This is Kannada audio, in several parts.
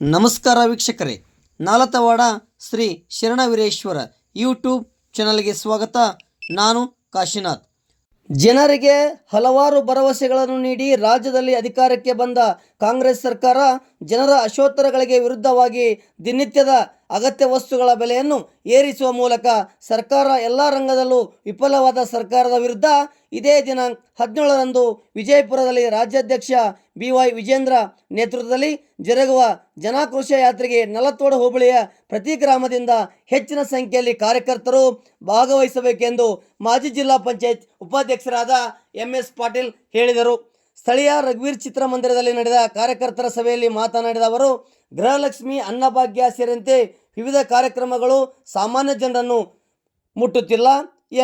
ನಮಸ್ಕಾರ ವೀಕ್ಷಕರೇ. ನಾಲತವಾಡ ಶ್ರೀ ಶರಣವೀರೇಶ್ವರ ಯೂಟ್ಯೂಬ್ ಚಾನಲ್ಗೆ ಸ್ವಾಗತ. ನಾನು ಕಾಶಿನಾಥ್. ಜನರಿಗೆ ಹಲವಾರು ಭರವಸೆಗಳನ್ನು ನೀಡಿ ರಾಜ್ಯದಲ್ಲಿ ಅಧಿಕಾರಕ್ಕೆ ಬಂದ ಕಾಂಗ್ರೆಸ್ ಸರ್ಕಾರ ಜನರ ಅಶೋತ್ತರಗಳಿಗೆ ವಿರುದ್ಧವಾಗಿ ದಿನನಿತ್ಯದ ಅಗತ್ಯ ವಸ್ತುಗಳ ಬೆಲೆಯನ್ನು ಏರಿಸುವ ಮೂಲಕ ಸರ್ಕಾರ ಎಲ್ಲ ರಂಗದಲ್ಲೂ ವಿಫಲವಾದ ಸರ್ಕಾರದ ವಿರುದ್ಧ ಇದೇ ದಿನಾಂಕ ಹದಿನೇಳರಂದು ವಿಜಯಪುರದಲ್ಲಿ ರಾಜ್ಯಾಧ್ಯಕ್ಷ ಬಿ ವೈ ವಿಜೇಂದ್ರ ನೇತೃತ್ವದಲ್ಲಿ ಜರುಗುವ ಜನಾಕ್ರೋಶ ಯಾತ್ರೆಗೆ ನಲತ್ತೋಡ ಹೋಬಳಿಯ ಪ್ರತಿ ಗ್ರಾಮದಿಂದ ಹೆಚ್ಚಿನ ಸಂಖ್ಯೆಯಲ್ಲಿ ಕಾರ್ಯಕರ್ತರು ಭಾಗವಹಿಸಬೇಕೆಂದು ಮಾಜಿ ಜಿಲ್ಲಾ ಪಂಚಾಯತ್ ಉಪಾಧ್ಯಕ್ಷರಾದ ಎಂ ಎಸ್ ಪಾಟೀಲ್ ಹೇಳಿದರು. ಸ್ಥಳೀಯ ರಘುವೀರ್ ಚಿತ್ರಮಂದಿರದಲ್ಲಿ ನಡೆದ ಕಾರ್ಯಕರ್ತರ ಸಭೆಯಲ್ಲಿ ಮಾತನಾಡಿದ ಅವರು, ಗೃಹಲಕ್ಷ್ಮಿ ಅನ್ನಭಾಗ್ಯ ಸೇರಿದಂತೆ ವಿವಿಧ ಕಾರ್ಯಕ್ರಮಗಳು ಸಾಮಾನ್ಯ ಜನರನ್ನು ಮುಟ್ಟುತ್ತಿಲ್ಲ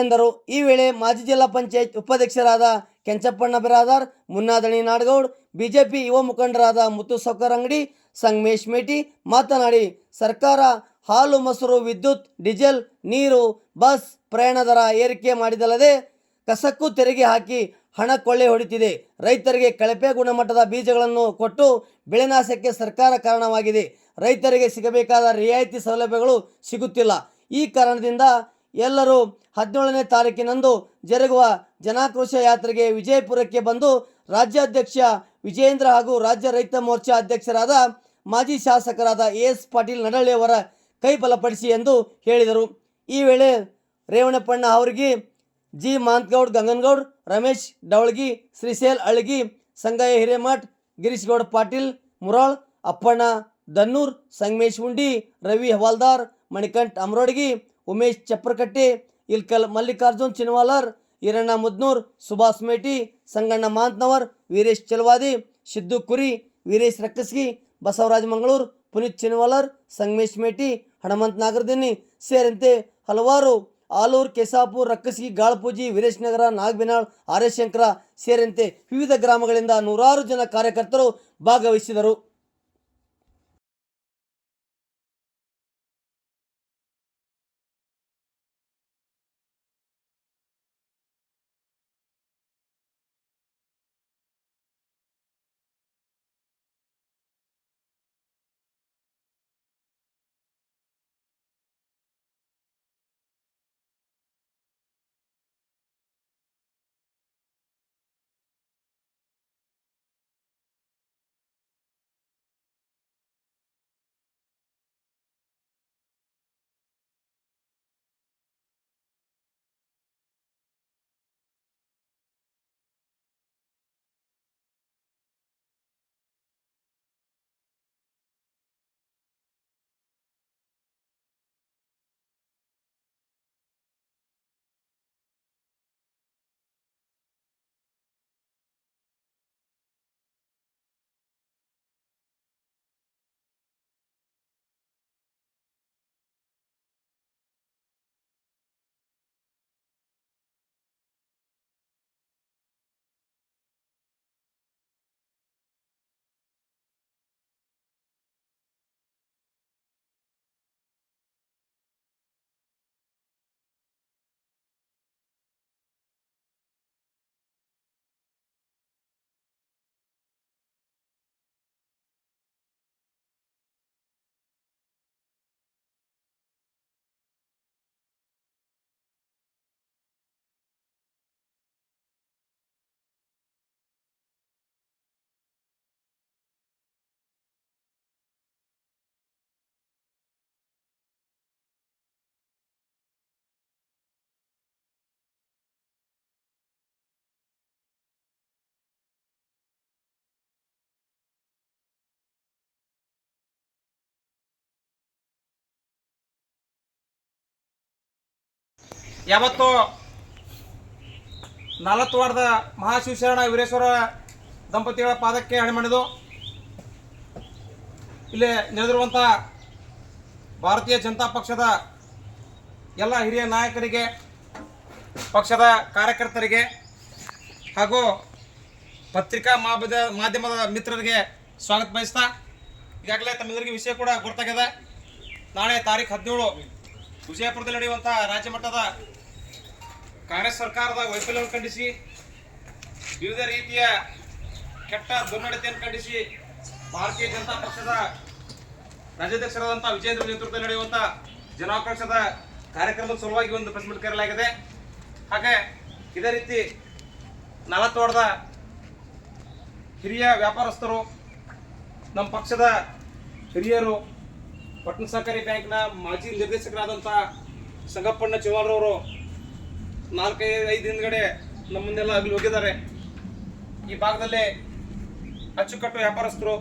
ಎಂದರು. ಈ ವೇಳೆ ಮಾಜಿ ಜಿಲ್ಲಾ ಪಂಚಾಯತ್ ಉಪಾಧ್ಯಕ್ಷರಾದ ಕೆಂಚಪ್ಪಣ್ಣ ಬಿರಾದಾರ್, ಮುನ್ನಾದಣಿ ನಾಡಗೌಡ್, ಬಿಜೆಪಿ ಯುವ ಮುಖಂಡರಾದ ಮುತ್ತು ಸೌಕರ್ ಅಂಗಡಿ, ಸಂಗಮೇಶ್ ಮೇಟಿ ಮಾತನಾಡಿ, ಸರ್ಕಾರ ಹಾಲು, ಮೊಸರು, ವಿದ್ಯುತ್, ಡೀಸೆಲ್, ನೀರು, ಬಸ್, ಪ್ರಯಾಣ ದರ ಏರಿಕೆ ಮಾಡಿದಲ್ಲದೆ ಕಸಕ್ಕೂ ತೆರಿಗೆ ಹಾಕಿ ಹಣ ಕೊಳ್ಳೆ ಹೊಡಿತಿದೆ. ರೈತರಿಗೆ ಕಳಪೆ ಗುಣಮಟ್ಟದ ಬೀಜಗಳನ್ನು ಕೊಟ್ಟು ಬೆಳೆನಾಶಕ್ಕೆ ಸರ್ಕಾರ ಕಾರಣವಾಗಿದೆ. ರೈತರಿಗೆ ಸಿಗಬೇಕಾದ ರಿಯಾಯಿತಿ ಸೌಲಭ್ಯಗಳು ಸಿಗುತ್ತಿಲ್ಲ. ಈ ಕಾರಣದಿಂದ ಎಲ್ಲರೂ ಹದಿನೇಳನೇ ತಾರೀಕಿನಂದು ಜರುಗುವ ಜನಾಕ್ರೋಶ ಯಾತ್ರೆಗೆ ವಿಜಯಪುರಕ್ಕೆ ಬಂದು ರಾಜ್ಯಾಧ್ಯಕ್ಷ ವಿಜಯೇಂದ್ರ ಹಾಗೂ ರಾಜ್ಯ ರೈತ ಮೋರ್ಚಾ ಅಧ್ಯಕ್ಷರಾದ ಮಾಜಿ ಶಾಸಕರಾದ ಎಸ್ ಪಾಟೀಲ್ ನಡಳ್ಳಿಯವರ ಕೈ ಬಲಪಡಿಸಿ ಎಂದು ಹೇಳಿದರು. ಈ ವೇಳೆ ರೇವಣಪ್ಪಣ್ಣ ಅವರಿಗೆ ಜಿ ಮಾಂತ್ಗೌಡ್, ಗಂಗನಗೌಡ್, ರಮೇಶ್ ಡವಳಗಿ, ಶ್ರೀಶೇಲ್ ಅಳಗಿ, ಸಂಗಯ್ಯ ಹಿರೇಮಠ್ ಗಿರೀಶ್ಗೌಡ ಪಾಟೀಲ್, ಮುರಾಳ್, ಅಪ್ಪಣ್ಣ ದನ್ನೂರ್, ಸಂಗಮೇಶ್ ಉಂಡಿ ರವಿ ಹವಾಲ್ದಾರ್, ಮಣಿಕಂಠ್ ಅಮರೋಡಗಿ, ಉಮೇಶ್ ಚಪ್ರಕಟ್ಟೆ ಇಲ್ಕಲ್ ಮಲ್ಲಿಕಾರ್ಜುನ್ ಚಿನ್ವಾಲರ್, ಈರಣ್ಣ ಮುದ್ನೂರ್, ಸುಭಾಷ್ ಮೇಟಿ, ಸಂಗಣ್ಣ ಮಾಂತ್ನವರ್, ವೀರೇಶ್ ಚಲವಾದಿ ಸಿದ್ದು ಕುರಿ, ವೀರೇಶ್ ರಕ್ಕಸ್ಗಿ, ಬಸವರಾಜ್ ಮಂಗಳೂರು, ಪುನೀತ್ ಚಿನ್ವಾಲರ್, ಸಂಗಮೇಶ್ ಮೇಟಿ ಹನುಮಂತ್ ನಾಗರದಿನ್ನಿ ಸೇರಿದಂತೆ ಹಲವಾರು ಆಲೂರು, ಕೆಸಾಪುರ್, ರಕ್ಕಸ್ಗಿ, ಗಾಳ್ಪೂಜಿ, ವೀರೇಶ್ ನಗರ, ನಾಗಬಿನಾಳ್, ಆರ್ಯಶಂಕರ ಸೇರಿದಂತೆ ವಿವಿಧ ಗ್ರಾಮಗಳಿಂದ ನೂರಾರು ಜನ ಕಾರ್ಯಕರ್ತರು ಭಾಗವಹಿಸಿದರು. ಯಾವತ್ತು ನಾಲ್ಕು ವಾರದ ಮಹಾಶಿವಶರಣ ವೀರೇಶ್ವರ ದಂಪತಿಗಳ ಪಾದಕ್ಕೆ ಹಣೆ ಇಲ್ಲಿ ನೆಲೆದಿರುವಂಥ ಭಾರತೀಯ ಜನತಾ ಪಕ್ಷದ ಎಲ್ಲ ಹಿರಿಯ ನಾಯಕರಿಗೆ, ಪಕ್ಷದ ಕಾರ್ಯಕರ್ತರಿಗೆ ಹಾಗೂ ಪತ್ರಿಕಾ ಮಾಧ್ಯಮದ ಮಾಧ್ಯಮದ ಮಿತ್ರರಿಗೆ ಸ್ವಾಗತ ಬಯಸ್ತಾ ಈಗಾಗಲೇ ತಮ್ಮೆಲ್ಲರಿಗೆ ವಿಷಯ ಕೂಡ ಗೊತ್ತಾಗಿದೆ ನಾಳೆ ತಾರೀಖು ಹದಿನೇಳು ವಿಜಯಪುರದಲ್ಲಿ ನಡೆಯುವಂಥ ರಾಜ್ಯ ಮಟ್ಟದ ಕಾಂಗ್ರೆಸ್ ಸರ್ಕಾರದ ವೈಫಲ್ಯವನ್ನು ಖಂಡಿಸಿ, ವಿವಿಧ ರೀತಿಯ ಕೆಟ್ಟ ದುರ್ನಡತೆಯನ್ನು ಖಂಡಿಸಿ ಭಾರತೀಯ ಜನತಾ ಪಕ್ಷದ ರಾಜ್ಯಾಧ್ಯಕ್ಷರಾದಂತಹ ವಿಜೇಂದ್ರ ನೇತೃತ್ವದಲ್ಲಿ ನಡೆಯುವಂತ ಜನಾಕ್ರೋಶದ ಕಾರ್ಯಕ್ರಮದ ಸಲುವಾಗಿ ಒಂದು ಪ್ರೆಸ್ ಮೀಟ್ ಕರೆಯಲಾಗಿದೆ. ಹಾಗೆ ಇದೇ ರೀತಿ ನಲತ್ತೋಡದ ಹಿರಿಯ ವ್ಯಾಪಾರಸ್ಥರು, ನಮ್ಮ ಪಕ್ಷದ ಹಿರಿಯರು ಪಟ್ಟಣ ಸಹಕಾರಿ ಬ್ಯಾಂಕ್ನ ಮಾಜಿ ನಿರ್ದೇಶಕರಾದಂಥ ಸಂಗಪ್ಪಣ್ಣ ಚಿವಾಲ್ರವರು ನಾಲ್ಕೈದು ಐದು ಹಿಂದ್ಗಡೆ ನಮ್ಮನ್ನೆಲ್ಲ ಆಗಲಿ ಹೋಗಿದ್ದಾರೆ. ಈ ಭಾಗದಲ್ಲಿ ಅಚ್ಚುಕಟ್ಟು ವ್ಯಾಪಾರಸ್ಥರು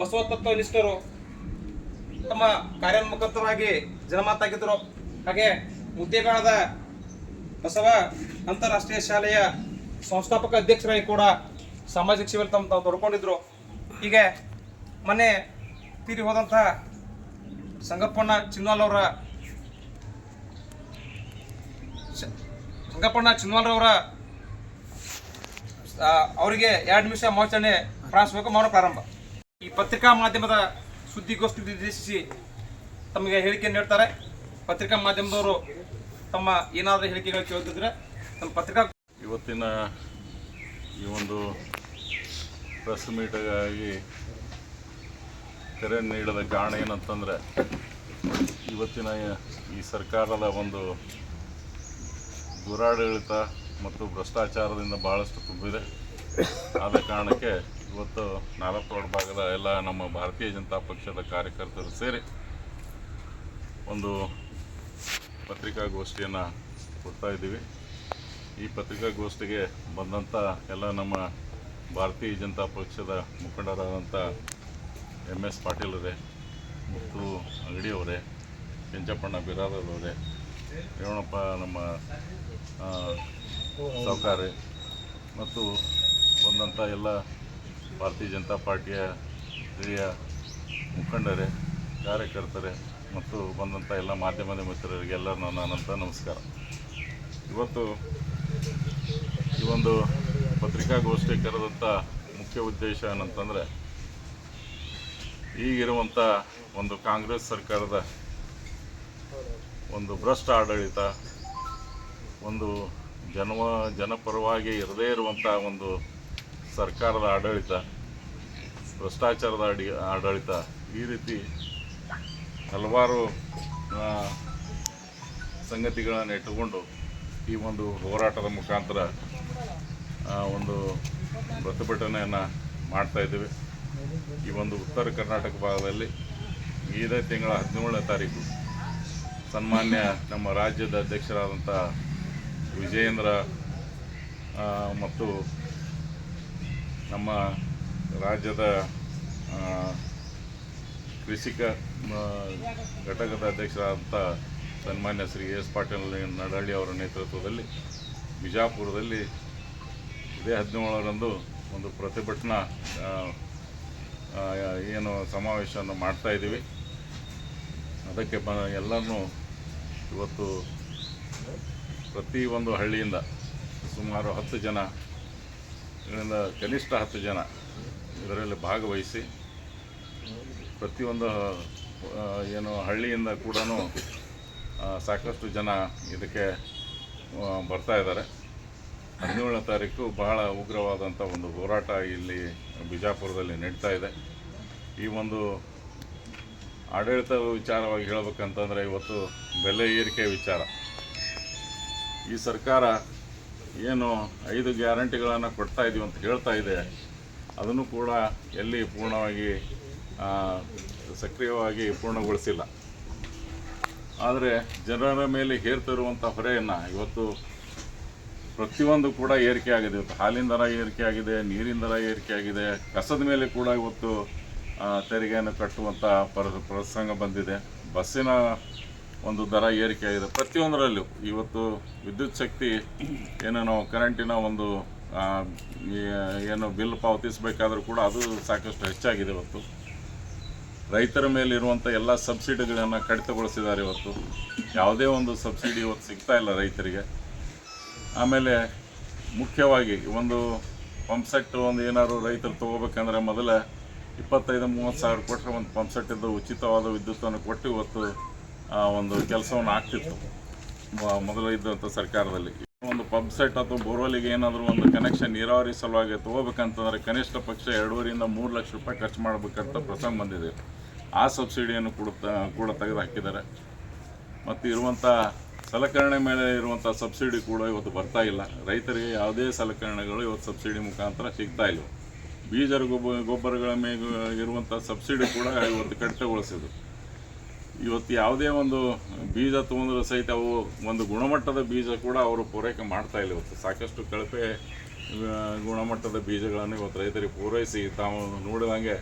ಬಸವತತ್ವ ನಿಷ್ಠರು ತಮ್ಮ ಕಾರ್ಯೋನ್ಮುಖವಾಗಿ ಜನಮಾತಾಗಿದ್ದರು. ಹಾಗೆ ಮುದ್ದೇಬೇಳದ ಬಸವ ಅಂತಾರಾಷ್ಟ್ರೀಯ ಶಾಲೆಯ ಸಂಸ್ಥಾಪಕ ಅಧ್ಯಕ್ಷರಾಗಿ ಕೂಡ ಸಾಮಾಜಿಕ ಸೇವೆಯಲ್ಲಿ ತಮ್ಮ ತಾವು ತೊಡ್ಕೊಂಡಿದ್ರು. ಹೀಗೆ ಮೊನ್ನೆ ತೀರಿ ಹೋದಂತಹ ಸಂಗಪ್ಪಣ್ಣ ಚಿನ್ವಾಲ್ ಅವರ ಶ- ಸಂಗಪ್ಪಣ್ಣ ಚಿನ್ವಾಲ್ರವರ ಅವರಿಗೆ ಎರಡು ನಿಮಿಷ ಮೋಚನೆ ಪ್ರಾರಂಭಿಸಬೇಕು ಮೌನ ಪ್ರಾರಂಭ. ಈ ಪತ್ರಿಕಾ ಮಾಧ್ಯಮದ ಸುದ್ದಿಗೋಷ್ಠಿ ಉದ್ದೇಶಿಸಿ ತಮಗೆ ಹೇಳಿಕೆ ನೀಡ್ತಾರೆ. ಪತ್ರಿಕಾ ಮಾಧ್ಯಮದವರು ತಮ್ಮ ಏನಾದರೂ ಹೇಳಿಕೆಗಳು ಕೇಳ್ತಿದ್ರೆ ನಮ್ಮ ಪತ್ರಿಕಾ ಇವತ್ತಿನ ಈ ಒಂದು ಪ್ರೆಸ್ ಮೀಟಿಗಾಗಿ ಕರೆ ನೀಡಿದ ಕಾರಣ ಏನಂತಂದರೆ, ಇವತ್ತಿನ ಈ ಸರ್ಕಾರದ ಒಂದು ದುರಾಡಳಿತ ಮತ್ತು ಭ್ರಷ್ಟಾಚಾರದಿಂದ ಭಾಳಷ್ಟು ತುಂಬಿದೆ. ಆದ ಕಾರಣಕ್ಕೆ ಇವತ್ತು ನಾಲ್ಕು ಭಾಗದ ಎಲ್ಲ ನಮ್ಮ ಭಾರತೀಯ ಜನತಾ ಪಕ್ಷದ ಕಾರ್ಯಕರ್ತರು ಸೇರಿ ಒಂದು ಪತ್ರಿಕಾಗೋಷ್ಠಿಯನ್ನು ಕೊಡ್ತಾ ಇದ್ದೀವಿ. ಈ ಪತ್ರಿಕಾಗೋಷ್ಠಿಗೆ ಬಂದಂಥ ಎಲ್ಲ ನಮ್ಮ ಭಾರತೀಯ ಜನತಾ ಪಕ್ಷದ ಮುಖಂಡರಾದಂಥ ಎಂ ಎಸ್ ಪಾಟೀಲ್ ಅವರೇ, ಮುತ್ತು ಅಂಗಡಿಯವರೇ ಕೆಂಚಪ್ಪಣ್ಣ ಬಿರಾದರವರೇ ರೇವಣಪ್ಪ ನಮ್ಮ ಸಹಕಾರಿ ಮತ್ತು ಬಂದಂಥ ಎಲ್ಲ ಭಾರತೀಯ ಜನತಾ ಪಾರ್ಟಿಯ ಹಿರಿಯ ಮುಖಂಡರೇ, ಕಾರ್ಯಕರ್ತರೇ, ಮತ್ತು ಬಂದಂಥ ಎಲ್ಲ ಮಾಧ್ಯಮದ ಮಿತ್ರರಿಗೆ ಎಲ್ಲರೂ ನನ್ನ ಅನಂತ ನಮಸ್ಕಾರ. ಇವತ್ತು ಈ ಒಂದು ಪತ್ರಿಕಾಗೋಷ್ಠಿ ಕರೆದಂಥ ಮುಖ್ಯ ಉದ್ದೇಶ ಏನಂತಂದರೆ ಈಗಿರುವಂಥ ಒಂದು ಕಾಂಗ್ರೆಸ್ ಸರ್ಕಾರದ ಒಂದು ಭ್ರಷ್ಟ ಆಡಳಿತ, ಒಂದು ಜನವ ಜನಪರವಾಗಿ ಇರದೇ ಇರುವಂಥ ಒಂದು ಸರ್ಕಾರದ ಆಡಳಿತ, ಭ್ರಷ್ಟಾಚಾರದ ಅಡಿ, ಆಡಳಿತ, ಈ ರೀತಿ ಹಲವಾರು ಸಂಗತಿಗಳನ್ನು ಇಟ್ಟುಕೊಂಡು ಈ ಒಂದು ಹೋರಾಟದ ಮುಖಾಂತರ ಒಂದು ಪ್ರತಿಭಟನೆಯನ್ನು ಮಾಡ್ತಾ ಇದ್ದೀವಿ. ಈ ಒಂದು ಉತ್ತರ ಕರ್ನಾಟಕ ಭಾಗದಲ್ಲಿ ಇದೇ ತಿಂಗಳ ಹದಿನೇಳನೇ ತಾರೀಕು ಸನ್ಮಾನ್ಯ ನಮ್ಮ ರಾಜ್ಯದ ಅಧ್ಯಕ್ಷರಾದಂಥ ವಿಜಯೇಂದ್ರ ಮತ್ತು ನಮ್ಮ ರಾಜ್ಯದ ಕೃಷಿಕ ಘಟಕದ ಅಧ್ಯಕ್ಷರಾದಂಥ ಸನ್ಮಾನ್ಯ ಶ್ರೀ ಎಸ್ ಪಾಟೀಲ್ ನಡಹಳ್ಳಿ ಅವರ ನೇತೃತ್ವದಲ್ಲಿ ಬಿಜಾಪುರದಲ್ಲಿ ಇದೇ ಹದಿನೇಳರಂದು ಒಂದು ಪ್ರತಿಭಟನಾ ಏನು ಸಮಾವೇಶವನ್ನು ಮಾಡ್ತಾ ಇದ್ದೀವಿ. ಅದಕ್ಕೆ ಬ ಎಲ್ಲರೂ ಇವತ್ತು ಪ್ರತಿ ಒಂದು ಹಳ್ಳಿಯಿಂದ ಸುಮಾರು ಹತ್ತು ಜನ, ಇದರಿಂದ ಕನಿಷ್ಠ ಹತ್ತು ಜನ ಇದರಲ್ಲಿ ಭಾಗವಹಿಸಿ ಪ್ರತಿಯೊಂದು ಏನು ಹಳ್ಳಿಯಿಂದ ಕೂಡ ಸಾಕಷ್ಟು ಜನ ಇದಕ್ಕೆ ಬರ್ತಾ ಇದ್ದಾರೆ. ಹದಿನೇಳನೇ ತಾರೀಕು ಬಹಳ ಉಗ್ರವಾದಂಥ ಒಂದು ಹೋರಾಟ ಇಲ್ಲಿ ಬಿಜಾಪುರದಲ್ಲಿ ನಡೀತಾ ಇದೆ. ಈ ಒಂದು ಆಡಳಿತ ವಿಚಾರವಾಗಿ ಹೇಳಬೇಕಂತಂದರೆ ಇವತ್ತು ಬೆಲೆ ಏರಿಕೆ ವಿಚಾರ. ಈ ಸರ್ಕಾರ ಏನು ಐದು ಗ್ಯಾರಂಟಿಗಳನ್ನು ಕೊಡ್ತಾ ಇದೀವಿ ಅಂತ ಹೇಳ್ತಾ ಇದೆ. ಅದನ್ನು ಕೂಡ ಎಲ್ಲಿ ಪೂರ್ಣವಾಗಿ ಸಕ್ರಿಯವಾಗಿ ಪೂರ್ಣಗೊಳಿಸಿಲ್ಲ. ಆದರೆ ಜನರ ಮೇಲೆ ಹೇರ್ತಿರುವಂಥ ಹೊರೆಯನ್ನು ಇವತ್ತು ಪ್ರತಿಯೊಂದು ಕೂಡ ಏರಿಕೆ ಆಗಿದೆ. ಇವತ್ತು ಹಾಲಿನ ದರ ಏರಿಕೆ ಆಗಿದೆ, ನೀರಿನ ದರ ಏರಿಕೆ ಆಗಿದೆ. ಕಸದ ಮೇಲೆ ಕೂಡ ಇವತ್ತು ತೆರಿಗೆಯನ್ನು ಕಟ್ಟುವಂಥ ಪರ ಪ್ರಸಂಗ ಬಂದಿದೆ. ಬಸ್ಸಿನ ಒಂದು ದರ ಏರಿಕೆ ಆಗಿದೆ. ಪ್ರತಿಯೊಂದರಲ್ಲೂ ಇವತ್ತು ವಿದ್ಯುತ್ ಶಕ್ತಿ ಏನು ನಾವು ಕರೆಂಟಿನ ಒಂದು ಏನು ಬಿಲ್ ಪಾವತಿಸಬೇಕಾದ್ರೂ ಕೂಡ ಅದು ಸಾಕಷ್ಟು ಹೆಚ್ಚಾಗಿದೆ ಇವತ್ತು. ರೈತರ ಮೇಲೆ ಇರುವಂಥ ಎಲ್ಲ ಸಬ್ಸಿಡಿಗಳನ್ನು ಕಡಿತಗೊಳಿಸಿದ್ದಾರೆ ಇವತ್ತು. ಯಾವುದೇ ಒಂದು ಸಬ್ಸಿಡಿ ಇವತ್ತು ಸಿಗ್ತಾ ಇಲ್ಲ ರೈತರಿಗೆ. ಆಮೇಲೆ ಮುಖ್ಯವಾಗಿ ಒಂದು ಪಂಪ್ ಸೆಟ್ ಒಂದು ಏನಾದ್ರು ರೈತರು ತೊಗೋಬೇಕಂದ್ರೆ ಮೊದಲ ಇಪ್ಪತ್ತೈದು, ಮೂವತ್ತು ಸಾವಿರ ಕೊಟ್ಟರೆ ಒಂದು ಪಂಪ್ ಸೆಟ್ ಇದ್ದು ಉಚಿತವಾದ ವಿದ್ಯುತ್ತನ್ನು ಕೊಟ್ಟು ಇವತ್ತು ಒಂದು ಕೆಲಸವನ್ನು ಆಗ್ತಿತ್ತು. ಮೊದಲ ಇದ್ದಂಥ ಸರ್ಕಾರದಲ್ಲಿ. ಒಂದು ಪಂಪ್ ಸೆಟ್ ಅಥವಾ ಬೋರ್ವೆಲ್ಗೆ ಏನಾದರೂ ಒಂದು ಕನೆಕ್ಷನ್ ನೀರಾವರಿ ಸಲುವಾಗಿ ತೊಗೋಬೇಕಂತಂದರೆ ಕನಿಷ್ಠ ಪಕ್ಷ ಎರಡೂವರಿಂದ ಮೂರು ಲಕ್ಷ ರೂಪಾಯಿ ಖರ್ಚು ಮಾಡಬೇಕಂತ ಪ್ರಸಂಗ ಬಂದಿದೆ. ಆ ಸಬ್ಸಿಡಿಯನ್ನು ಕೂಡ ಕೂಡ ತೆಗೆದು ಹಾಕಿದ್ದಾರೆ. ಮತ್ತು ಇರುವಂಥ ಸಲಕರಣೆ ಮೇಲೆ ಇರುವಂಥ ಸಬ್ಸಿಡಿ ಕೂಡ ಇವತ್ತು ಬರ್ತಾ ಇಲ್ಲ. ರೈತರಿಗೆ ಯಾವುದೇ ಸಲಕರಣೆಗಳು ಇವತ್ತು ಸಬ್ಸಿಡಿ ಮುಖಾಂತರ ಸಿಗ್ತಾ ಇಲ್ಲ. ಬೀಜ ಗೊಬ್ಬ, ಗೊಬ್ಬರಗಳ ಮೇಲೆ ಇರುವಂಥ ಸಬ್ಸಿಡಿ ಕೂಡ ಇವತ್ತು ಕಡಿತಗೊಳಿಸಿದ್ರು. ಇವತ್ತು ಯಾವುದೇ ಒಂದು ಬೀಜ ತೊಗೊಂಡ್ರೆ ಸಹಿತ ಅವು ಒಂದು ಗುಣಮಟ್ಟದ ಬೀಜ ಕೂಡ ಅವರು ಪೂರೈಕೆ ಮಾಡ್ತಾ ಇಲ್ಲ ಇವತ್ತು. ಸಾಕಷ್ಟು ಕಳಪೆ ಗುಣಮಟ್ಟದ ಬೀಜಗಳನ್ನು ಇವತ್ತು ರೈತರಿಗೆ ಪೂರೈಸಿ ತಾವು ನೋಡಿದಂಗೆ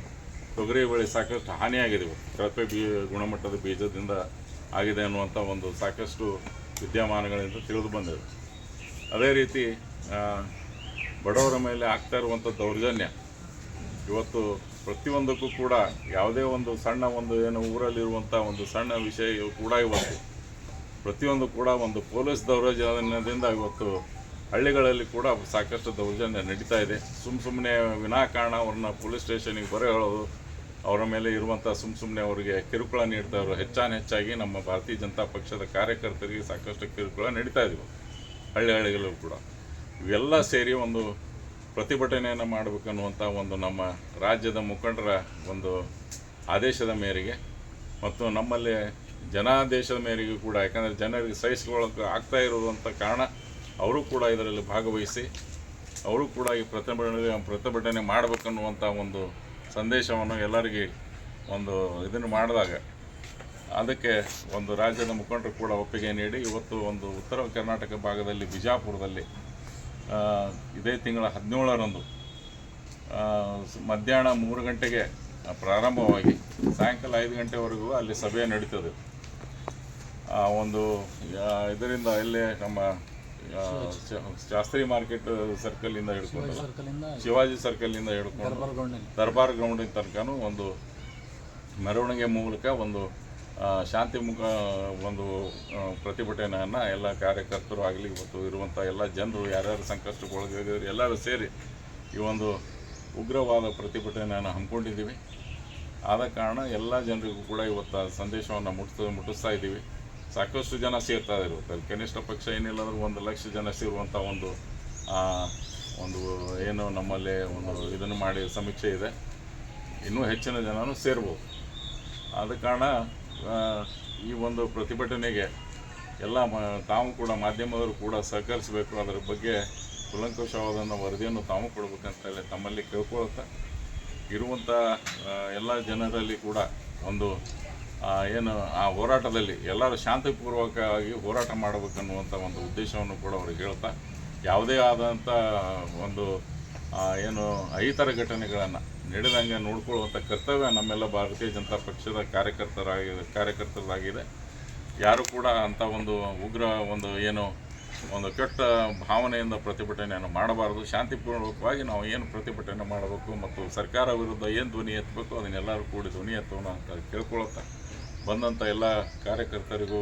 ತೊಗರಿ ಬೆಳೆ ಸಾಕಷ್ಟು ಹಾನಿಯಾಗಿದೆ ಇವತ್ತು. ಕಳಪೆ ಬೀ, ಗುಣಮಟ್ಟದ ಬೀಜದಿಂದ ಆಗಿದೆ ಅನ್ನುವಂಥ ಒಂದು ಸಾಕಷ್ಟು ವಿದ್ಯಮಾನಗಳಿಂದ ತಿಳಿದು ಬಂದಿದೆ. ಅದೇ ರೀತಿ ಬಡವರ ಮೇಲೆ ಆಗ್ತಾ ಇರುವಂಥ ದೌರ್ಜನ್ಯ, ಇವತ್ತು ಪ್ರತಿಯೊಂದಕ್ಕೂ ಕೂಡ ಯಾವುದೇ ಒಂದು ಸಣ್ಣ ಒಂದು ಏನು ಊರಲ್ಲಿರುವಂಥ ಒಂದು ಸಣ್ಣ ವಿಷಯ ಕೂಡ ಇವತ್ತು, ಪ್ರತಿಯೊಂದು ಕೂಡ ಒಂದು ಪೊಲೀಸ್ ದೌರ್ಜನ್ಯದಿಂದ ಇವತ್ತು ಹಳ್ಳಿಗಳಲ್ಲಿ ಕೂಡ ಸಾಕಷ್ಟು ದೌರ್ಜನ್ಯ ನಡೀತಾ ಇದೆ. ಸುಮ್ಮ ಸುಮ್ಮನೆ ವಿನಾಕಾರಣ ಅವ್ರನ್ನ ಪೊಲೀಸ್ ಸ್ಟೇಷನಿಗೆ ಬರೋ ಹೇಳೋದು ಅವರ ಮೇಲೆ ಇರುವಂಥ ಸುಮ್ಮ ಸುಮ್ಮನೆ ಅವರಿಗೆ ಕಿರುಕುಳ ನೀಡ್ತಾ ಇರೋ ಹೆಚ್ಚಾನ ಹೆಚ್ಚಾಗಿ ನಮ್ಮ ಭಾರತೀಯ ಜನತಾ ಪಕ್ಷದ ಕಾರ್ಯಕರ್ತರಿಗೆ ಸಾಕಷ್ಟು ಕಿರುಕುಳ ನಡೀತಾ ಇದೀವಿ. ಹಳ್ಳಿ ಹಳ್ಳಿಗಳಲ್ಲೂ ಕೂಡ. ಇವೆಲ್ಲ ಸೇರಿ ಒಂದು ಪ್ರತಿಭಟನೆಯನ್ನು ಮಾಡಬೇಕನ್ನುವಂಥ ಒಂದು ನಮ್ಮ ರಾಜ್ಯದ ಮುಖಂಡರ ಒಂದು ಆದೇಶದ ಮೇರೆಗೆ ಮತ್ತು ನಮ್ಮಲ್ಲಿ ಜನಾದೇಶದ ಮೇರೆಗೆ ಕೂಡ, ಯಾಕಂದರೆ ಜನರಿಗೆ ಸಹಿಸಿಕೊಳ್ಳೋಕೆ ಆಗ್ತಾ ಇರುವಂಥ ಕಾರಣ ಅವರು ಕೂಡ ಇದರಲ್ಲಿ ಭಾಗವಹಿಸಿ, ಅವರು ಕೂಡ ಈ ಪ್ರತಿಭಟನೆ ಪ್ರತಿಭಟನೆ ಮಾಡಬೇಕನ್ನುವಂಥ ಒಂದು ಸಂದೇಶವನ್ನು ಎಲ್ಲರಿಗೆ ಒಂದು ಇದನ್ನು ಮಾಡಿದಾಗ ಅದಕ್ಕೆ ಒಂದು ರಾಜ್ಯದ ಮುಖಂಡರು ಕೂಡ ಒಪ್ಪಿಗೆ ನೀಡಿ, ಇವತ್ತು ಒಂದು ಉತ್ತರ ಕರ್ನಾಟಕ ಭಾಗದಲ್ಲಿ, ಬಿಜಾಪುರದಲ್ಲಿ ಇದೇ ತಿಂಗಳ ಹದಿನೇಳರಂದು ಮಧ್ಯಾಹ್ನ ಮೂರು ಗಂಟೆಗೆ ಪ್ರಾರಂಭವಾಗಿ ಸಾಯಂಕಾಲ ಐದು ಗಂಟೆವರೆಗೂ ಅಲ್ಲಿ ಸಭೆ ನಡೀತದೆ. ಒಂದು ಇದರಿಂದ ಇಲ್ಲೇ ನಮ್ಮ ಶಾಸ್ತ್ರಿ ಮಾರ್ಕೆಟ್ ಸರ್ಕಲಿಂದ ಹಿಡ್ಕೊಂಡು ಶಿವಾಜಿ ಇಂದ ಹಿಡ್ಕೊಂಡು ದರ್ಬಾರ್ ಗ್ರೌಂಡಿನ ತನಕನೂ ಒಂದು ಮೆರವಣಿಗೆ ಮೂಲಕ ಒಂದು ಶಾಂತಿ ಮುಖ ಒಂದು ಪ್ರತಿಭಟನೆಯನ್ನು ಎಲ್ಲ ಕಾರ್ಯಕರ್ತರು ಆಗಲಿ ಇವತ್ತು ಇರುವಂಥ ಎಲ್ಲ ಜನರು ಯಾರ್ಯಾರು ಸಂಕಷ್ಟಕ್ಕೊಳಗಾಗಿದ್ರು ಎಲ್ಲರೂ ಸೇರಿ ಈ ಒಂದು ಉಗ್ರವಾದ ಪ್ರತಿಭಟನೆಯನ್ನು ಹಮ್ಮಿಕೊಂಡಿದ್ದೀವಿ. ಆದ ಕಾರಣ ಎಲ್ಲ ಜನರಿಗೂ ಕೂಡ ಇವತ್ತು ಸಂದೇಶವನ್ನು ಮುಟ್ಟಿಸ್ ಮುಟ್ಟಿಸ್ತಾ ಇದ್ದೀವಿ. ಸಾಕಷ್ಟು ಜನ ಸೇರ್ತಾ ಇರುತ್ತೆ ಕನಿಷ್ಠ ಪಕ್ಷ ಏನಿಲ್ಲ ಅಂದ್ರೆ ಒಂದು ಲಕ್ಷ ಜನ ಸೇರುವಂಥ ಒಂದು ಒಂದು ಏನು ನಮ್ಮಲ್ಲಿ ಒಂದು ಇದನ್ನು ಮಾಡಿ ಸಮೀಕ್ಷೆ ಇದೆ. ಇನ್ನೂ ಹೆಚ್ಚಿನ ಜನನೂ ಸೇರ್ಬೋದು. ಆದ ಕಾರಣ ಈ ಒಂದು ಪ್ರತಿಭಟನೆಗೆ ಎಲ್ಲ ಮ, ತಾವು ಕೂಡ ಮಾಧ್ಯಮದವರು ಕೂಡ ಸಹಕರಿಸಬೇಕು. ಅದರ ಬಗ್ಗೆ ಕುಲಂಕುಷವಾದ ವರದಿಯನ್ನು ತಾವು ಕೊಡಬೇಕಂತ ಹೇಳಿ ತಮ್ಮಲ್ಲಿ ಕೇಳ್ಕೊಳ್ತಾ ಇರುವಂಥ ಎಲ್ಲ ಜನರಲ್ಲಿ ಕೂಡ ಒಂದು ಏನು, ಆ ಹೋರಾಟದಲ್ಲಿ ಎಲ್ಲರೂ ಶಾಂತಿಪೂರ್ವಕವಾಗಿ ಹೋರಾಟ ಮಾಡಬೇಕನ್ನುವಂಥ ಒಂದು ಉದ್ದೇಶವನ್ನು ಕೂಡ ಅವರು ಹೇಳ್ತಾ, ಯಾವುದೇ ಆದಂಥ ಒಂದು ಏನು ಐತರ ಘಟನೆಗಳನ್ನು ನಡೆದಂಗೆ ನೋಡ್ಕೊಳ್ಳುವಂಥ ಕರ್ತವ್ಯ ನಮ್ಮೆಲ್ಲ ಭಾರತೀಯ ಜನತಾ ಪಕ್ಷದ ಕಾರ್ಯಕರ್ತರಾಗಿ ಕಾರ್ಯಕರ್ತರಾಗಿದೆ ಯಾರು ಕೂಡ ಅಂಥ ಒಂದು ಉಗ್ರ ಒಂದು ಏನು, ಒಂದು ಕೆಟ್ಟ ಭಾವನೆಯಿಂದ ಪ್ರತಿಭಟನೆಯನ್ನು ಮಾಡಬಾರದು. ಶಾಂತಿಪೂರ್ವಕವಾಗಿ ನಾವು ಏನು ಪ್ರತಿಭಟನೆ ಮಾಡಬೇಕು ಮತ್ತು ಸರ್ಕಾರ ವಿರುದ್ಧ ಏನು ಧ್ವನಿ ಎತ್ತಬೇಕು ಅದನ್ನೆಲ್ಲರೂ ಕೂಡಿ ಧ್ವನಿ ಎತ್ತೋಣ ಅಂತ ಕೇಳ್ಕೊಳ್ತಾ. ಬಂದಂಥ ಎಲ್ಲ ಕಾರ್ಯಕರ್ತರಿಗೂ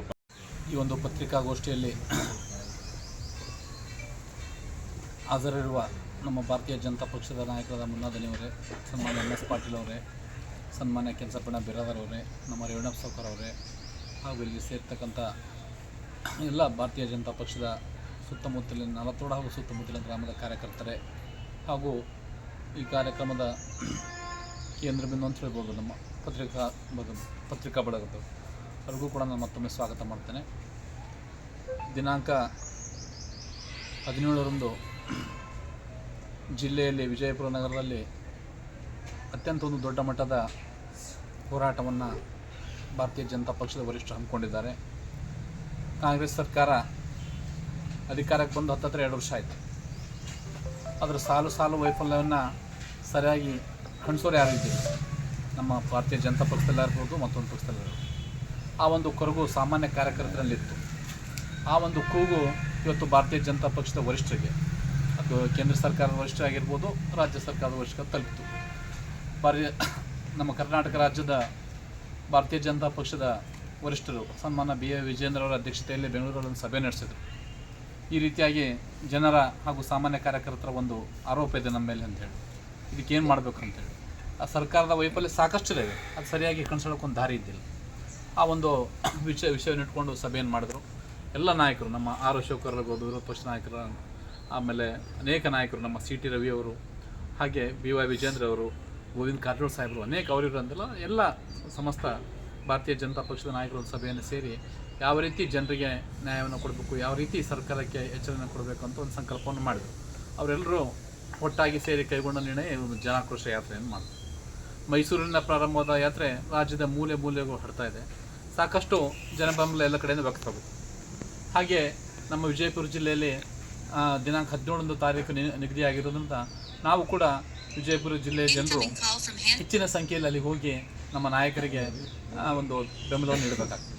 ಈ ಒಂದು ಪತ್ರಿಕಾಗೋಷ್ಠಿಯಲ್ಲಿ ಹಾಜರಿರುವ ನಮ್ಮ ಭಾರತೀಯ ಜನತಾ ಪಕ್ಷದ ನಾಯಕರಾದ ಮುನ್ನಾದನಿಯವರೇ ಸನ್ಮಾನ್ಯ ಎಂ ಎಸ್ ಪಾಟೀಲ್ ಅವರೇ, ಸನ್ಮಾನ್ಯ ಕೆಂಚಪ್ಪಣ್ಣ ಬಿರಾದರ್ ಅವರೇ, ನಮ್ಮ ರೇವಣಪ್ಪ ಸಾವ್ಕರ್ ಅವರೇ ಹಾಗೂ ಇಲ್ಲಿ ಸೇರ್ತಕ್ಕಂಥ ಎಲ್ಲ ಭಾರತೀಯ ಜನತಾ ಪಕ್ಷದ ಸುತ್ತಮುತ್ತಲಿನ ನಲತೋಡ ಹಾಗೂ ಸುತ್ತಮುತ್ತಲಿನ ಗ್ರಾಮದ ಕಾರ್ಯಕರ್ತರೇ ಹಾಗೂ ಈ ಕಾರ್ಯಕ್ರಮದ ಕೇಂದ್ರ ಬಿಂದು ಅಂತ ಹೇಳ್ಬೋದು. ನಮ್ಮ ಪತ್ರಿಕಾ ಬದ ಪತ್ರಿಕಾ ಬಳಗದ್ದು ಅವ್ರಿಗೂ ಕೂಡ ನಾನು ಮತ್ತೊಮ್ಮೆ ಸ್ವಾಗತ ಮಾಡ್ತೇನೆ. ದಿನಾಂಕ ಹದಿನೇಳರಂದು ಜಿಲ್ಲೆಯಲ್ಲಿ ವಿಜಯಪುರ ನಗರದಲ್ಲಿ ಅತ್ಯಂತ ಒಂದು ದೊಡ್ಡ ಮಟ್ಟದ ಹೋರಾಟವನ್ನು ಭಾರತೀಯ ಜನತಾ ಪಕ್ಷದ ವರಿಷ್ಠ ಹಮ್ಮಿಕೊಂಡಿದ್ದಾರೆ. ಕಾಂಗ್ರೆಸ್ ಸರ್ಕಾರ ಅಧಿಕಾರಕ್ಕೆ ಬಂದು ಹತ್ತತ್ರ ಎರಡು ವರ್ಷ ಆಯಿತು. ಅದರ ಸಾಲು ಸಾಲು ವೈಫಲ್ಯವನ್ನು ಸರಿಯಾಗಿ ಕಣ್ಸೋರು ಯಾರು ಇದ್ದಿಲ್ಲ ನಮ್ಮ ಭಾರತೀಯ ಜನತಾ ಪಕ್ಷದಲ್ಲಾಗಿರ್ಬೋದು ಮತ್ತೊಂದು ಪಕ್ಷದಲ್ಲಿರ್ಬೋದು ಆ ಒಂದು ಕೊರಗು ಸಾಮಾನ್ಯ ಕಾರ್ಯಕರ್ತರಲ್ಲಿತ್ತು. ಆ ಒಂದು ಕೂಗು ಇವತ್ತು ಭಾರತೀಯ ಜನತಾ ಪಕ್ಷದ ವರಿಷ್ಠರಿಗೆ, ಅದು ಕೇಂದ್ರ ಸರ್ಕಾರದ ವರಿಷ್ಠ ಆಗಿರ್ಬೋದು, ರಾಜ್ಯ ಸರ್ಕಾರದ ವರಿಷ್ಠ ತಲುಪಿತು. ಭಾರಿ ನಮ್ಮ ಕರ್ನಾಟಕ ರಾಜ್ಯದ ಭಾರತೀಯ ಜನತಾ ಪಕ್ಷದ ವರಿಷ್ಠರು ಸನ್ಮಾನ ಬಿ ಎ ವಿಜೇಂದ್ರ ಅವರ ಅಧ್ಯಕ್ಷತೆಯಲ್ಲಿ ಬೆಂಗಳೂರಲ್ಲಿ ಸಭೆ ನಡೆಸಿದರು. ಈ ರೀತಿಯಾಗಿ ಜನರ ಹಾಗೂ ಸಾಮಾನ್ಯ ಕಾರ್ಯಕರ್ತರ ಒಂದು ಆರೋಪ ಇದೆ ನಮ್ಮ ಮೇಲೆ ಅಂತೇಳಿ ಇದಕ್ಕೇನು ಮಾಡಬೇಕು ಅಂತೇಳಿ ಸರ್ಕಾರದ ವೈಫಲ್ಯ ಸಾಕಷ್ಟು ಇದೆ. ಅದು ಸರಿಯಾಗಿ ಕಣ್ಸೋಳಕ್ಕೆ ಒಂದು ದಾರಿ ಇದ್ದಿಲ್ಲ. ಆ ಒಂದು ವಿಷಯ ವಿಷಯವನ್ನು ಇಟ್ಕೊಂಡು ಸಭೆಯನ್ನು ಮಾಡಿದ್ರು? ಎಲ್ಲ ನಾಯಕರು, ನಮ್ಮ ಆರ್ ಅಶೋಕ್ ಇರ್ಬೋದು ವಿರೋಧ ಪಕ್ಷ ನಾಯಕರ, ಆಮೇಲೆ ಅನೇಕ ನಾಯಕರು, ನಮ್ಮ ಸಿ ಟಿ ರವಿ ಅವರು, ಹಾಗೆ ಬಿ ವೈ ವಿಜೇಂದ್ರ ಅವರು, ಗೋವಿಂದ ಕಾರಜೋಳ ಸಾಹೇಬರು, ಅನೇಕ ಅವರಿವರು ಅಂತೆಲ್ಲ ಎಲ್ಲ ಸಮಸ್ತ ಭಾರತೀಯ ಜನತಾ ಪಕ್ಷದ ನಾಯಕರು ಒಂದು ಸಭೆಯನ್ನು ಸೇರಿ ಯಾವ ರೀತಿ ಜನರಿಗೆ ನ್ಯಾಯವನ್ನು ಕೊಡಬೇಕು, ಯಾವ ರೀತಿ ಸರ್ಕಾರಕ್ಕೆ ಎಚ್ಚರವನ್ನು ಕೊಡಬೇಕು ಅಂತ ಒಂದು ಸಂಕಲ್ಪವನ್ನು ಮಾಡಿದರು. ಅವರೆಲ್ಲರೂ ಒಟ್ಟಾಗಿ ಸೇರಿ ಕೈಗೊಂಡ ನಿರ್ಣಯ ಜನಾಕ್ರೋಶ ಯಾತ್ರೆಯನ್ನು ಮಾಡಿದ್ರು. ಮೈಸೂರಿನ ಪ್ರಾರಂಭವಾದ ಯಾತ್ರೆ ರಾಜ್ಯದ ಮೂಲೆ ಮೂಲೆಗೂ ಹರಡ್ತಾ ಇದೆ. ಸಾಕಷ್ಟು ಜನಬಂಬಲ ಎಲ್ಲ ಕಡೆಯಿಂದ ವ್ಯಕ್ತವಾಗುತ್ತೆ ಹಾಗೆ ನಮ್ಮ ವಿಜಯಪುರ ಜಿಲ್ಲೆಯಲ್ಲಿ ದಿನಾಂಕ ಹದಿನೇಳೊಂದು ತಾರೀಕು ನಿಗದಿಯಾಗಿರೋದ್ರಿಂದ ನಾವು ಕೂಡ ವಿಜಯಪುರ ಜಿಲ್ಲೆಯ ಜನರು ಹೆಚ್ಚಿನ ಸಂಖ್ಯೆಯಲ್ಲಿ ಅಲ್ಲಿ ಹೋಗಿ ನಮ್ಮ ನಾಯಕರಿಗೆ ಒಂದು ಬೆಂಬಲವನ್ನು ನೀಡಬೇಕಾಗ್ತದೆ.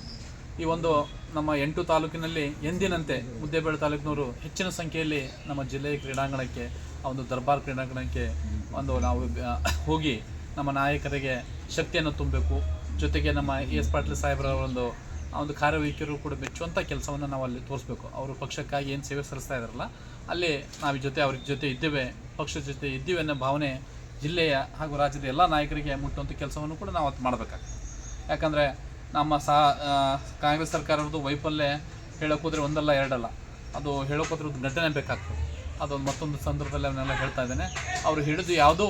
ಈ ಒಂದು ನಮ್ಮ ಎಂಟು ತಾಲೂಕಿನಲ್ಲಿ ಎಂದಿನಂತೆ ಮುದ್ದೇಬೇಳೆ ತಾಲೂಕಿನವರು ಹೆಚ್ಚಿನ ಸಂಖ್ಯೆಯಲ್ಲಿ ನಮ್ಮ ಜಿಲ್ಲೆಯ ಕ್ರೀಡಾಂಗಣಕ್ಕೆ, ಆ ಒಂದು ದರ್ಬಾರ್ ಕ್ರೀಡಾಂಗಣಕ್ಕೆ ಒಂದು ನಾವು ಹೋಗಿ ನಮ್ಮ ನಾಯಕರಿಗೆ ಶಕ್ತಿಯನ್ನು ತುಂಬಬೇಕು. ಜೊತೆಗೆ ನಮ್ಮ ಎ ಎಸ್ ಪಾಟೀಲ್ ಸಾಹೇಬರ ಒಂದು ಆ ಒಂದು ಕಾರ್ಯವೈಖರು ಕೂಡ ಮೆಚ್ಚುವಂಥ ಕೆಲಸವನ್ನು ನಾವು ಅಲ್ಲಿ ತೋರಿಸ್ಬೇಕು. ಅವರು ಪಕ್ಷಕ್ಕಾಗಿ ಏನು ಸೇವೆ ಸಲ್ಲಿಸ್ತಾ ಇದ್ದಾರಲ್ಲ ಅಲ್ಲಿ ನಾವು ಜೊತೆ ಅವ್ರ ಜೊತೆ ಇದ್ದೇವೆ, ಪಕ್ಷದ ಜೊತೆ ಇದ್ದೀವಿ ಅನ್ನೋ ಭಾವನೆ ಜಿಲ್ಲೆಯ ಹಾಗೂ ರಾಜ್ಯದ ಎಲ್ಲ ನಾಯಕರಿಗೆ ಮುಟ್ಟುವಂಥ ಕೆಲಸವನ್ನು ಕೂಡ ನಾವು ಅದು ಮಾಡಬೇಕಾಗ್ತದೆ. ಯಾಕಂದರೆ ನಮ್ಮ ಸಹ ಕಾಂಗ್ರೆಸ್ ಸರ್ಕಾರದ್ದು ವೈಫಲ್ಯ ಹೇಳೋಕೆ ಹೋದರೆ ಒಂದಲ್ಲ, ಎರಡಲ್ಲ. ಅದು ಹೇಳೋಕೆ ಹೋದ್ರೆ ಒಂದು ಘಟನೆ ಬೇಕಾಗ್ತದೆ. ಅದೊಂದು ಮತ್ತೊಂದು ಸಂದರ್ಭದಲ್ಲಿ ಅವನ್ನೆಲ್ಲ ಹೇಳ್ತಾ ಇದ್ದೇನೆ. ಅವರು ಹಿಡಿದು ಯಾವುದೂ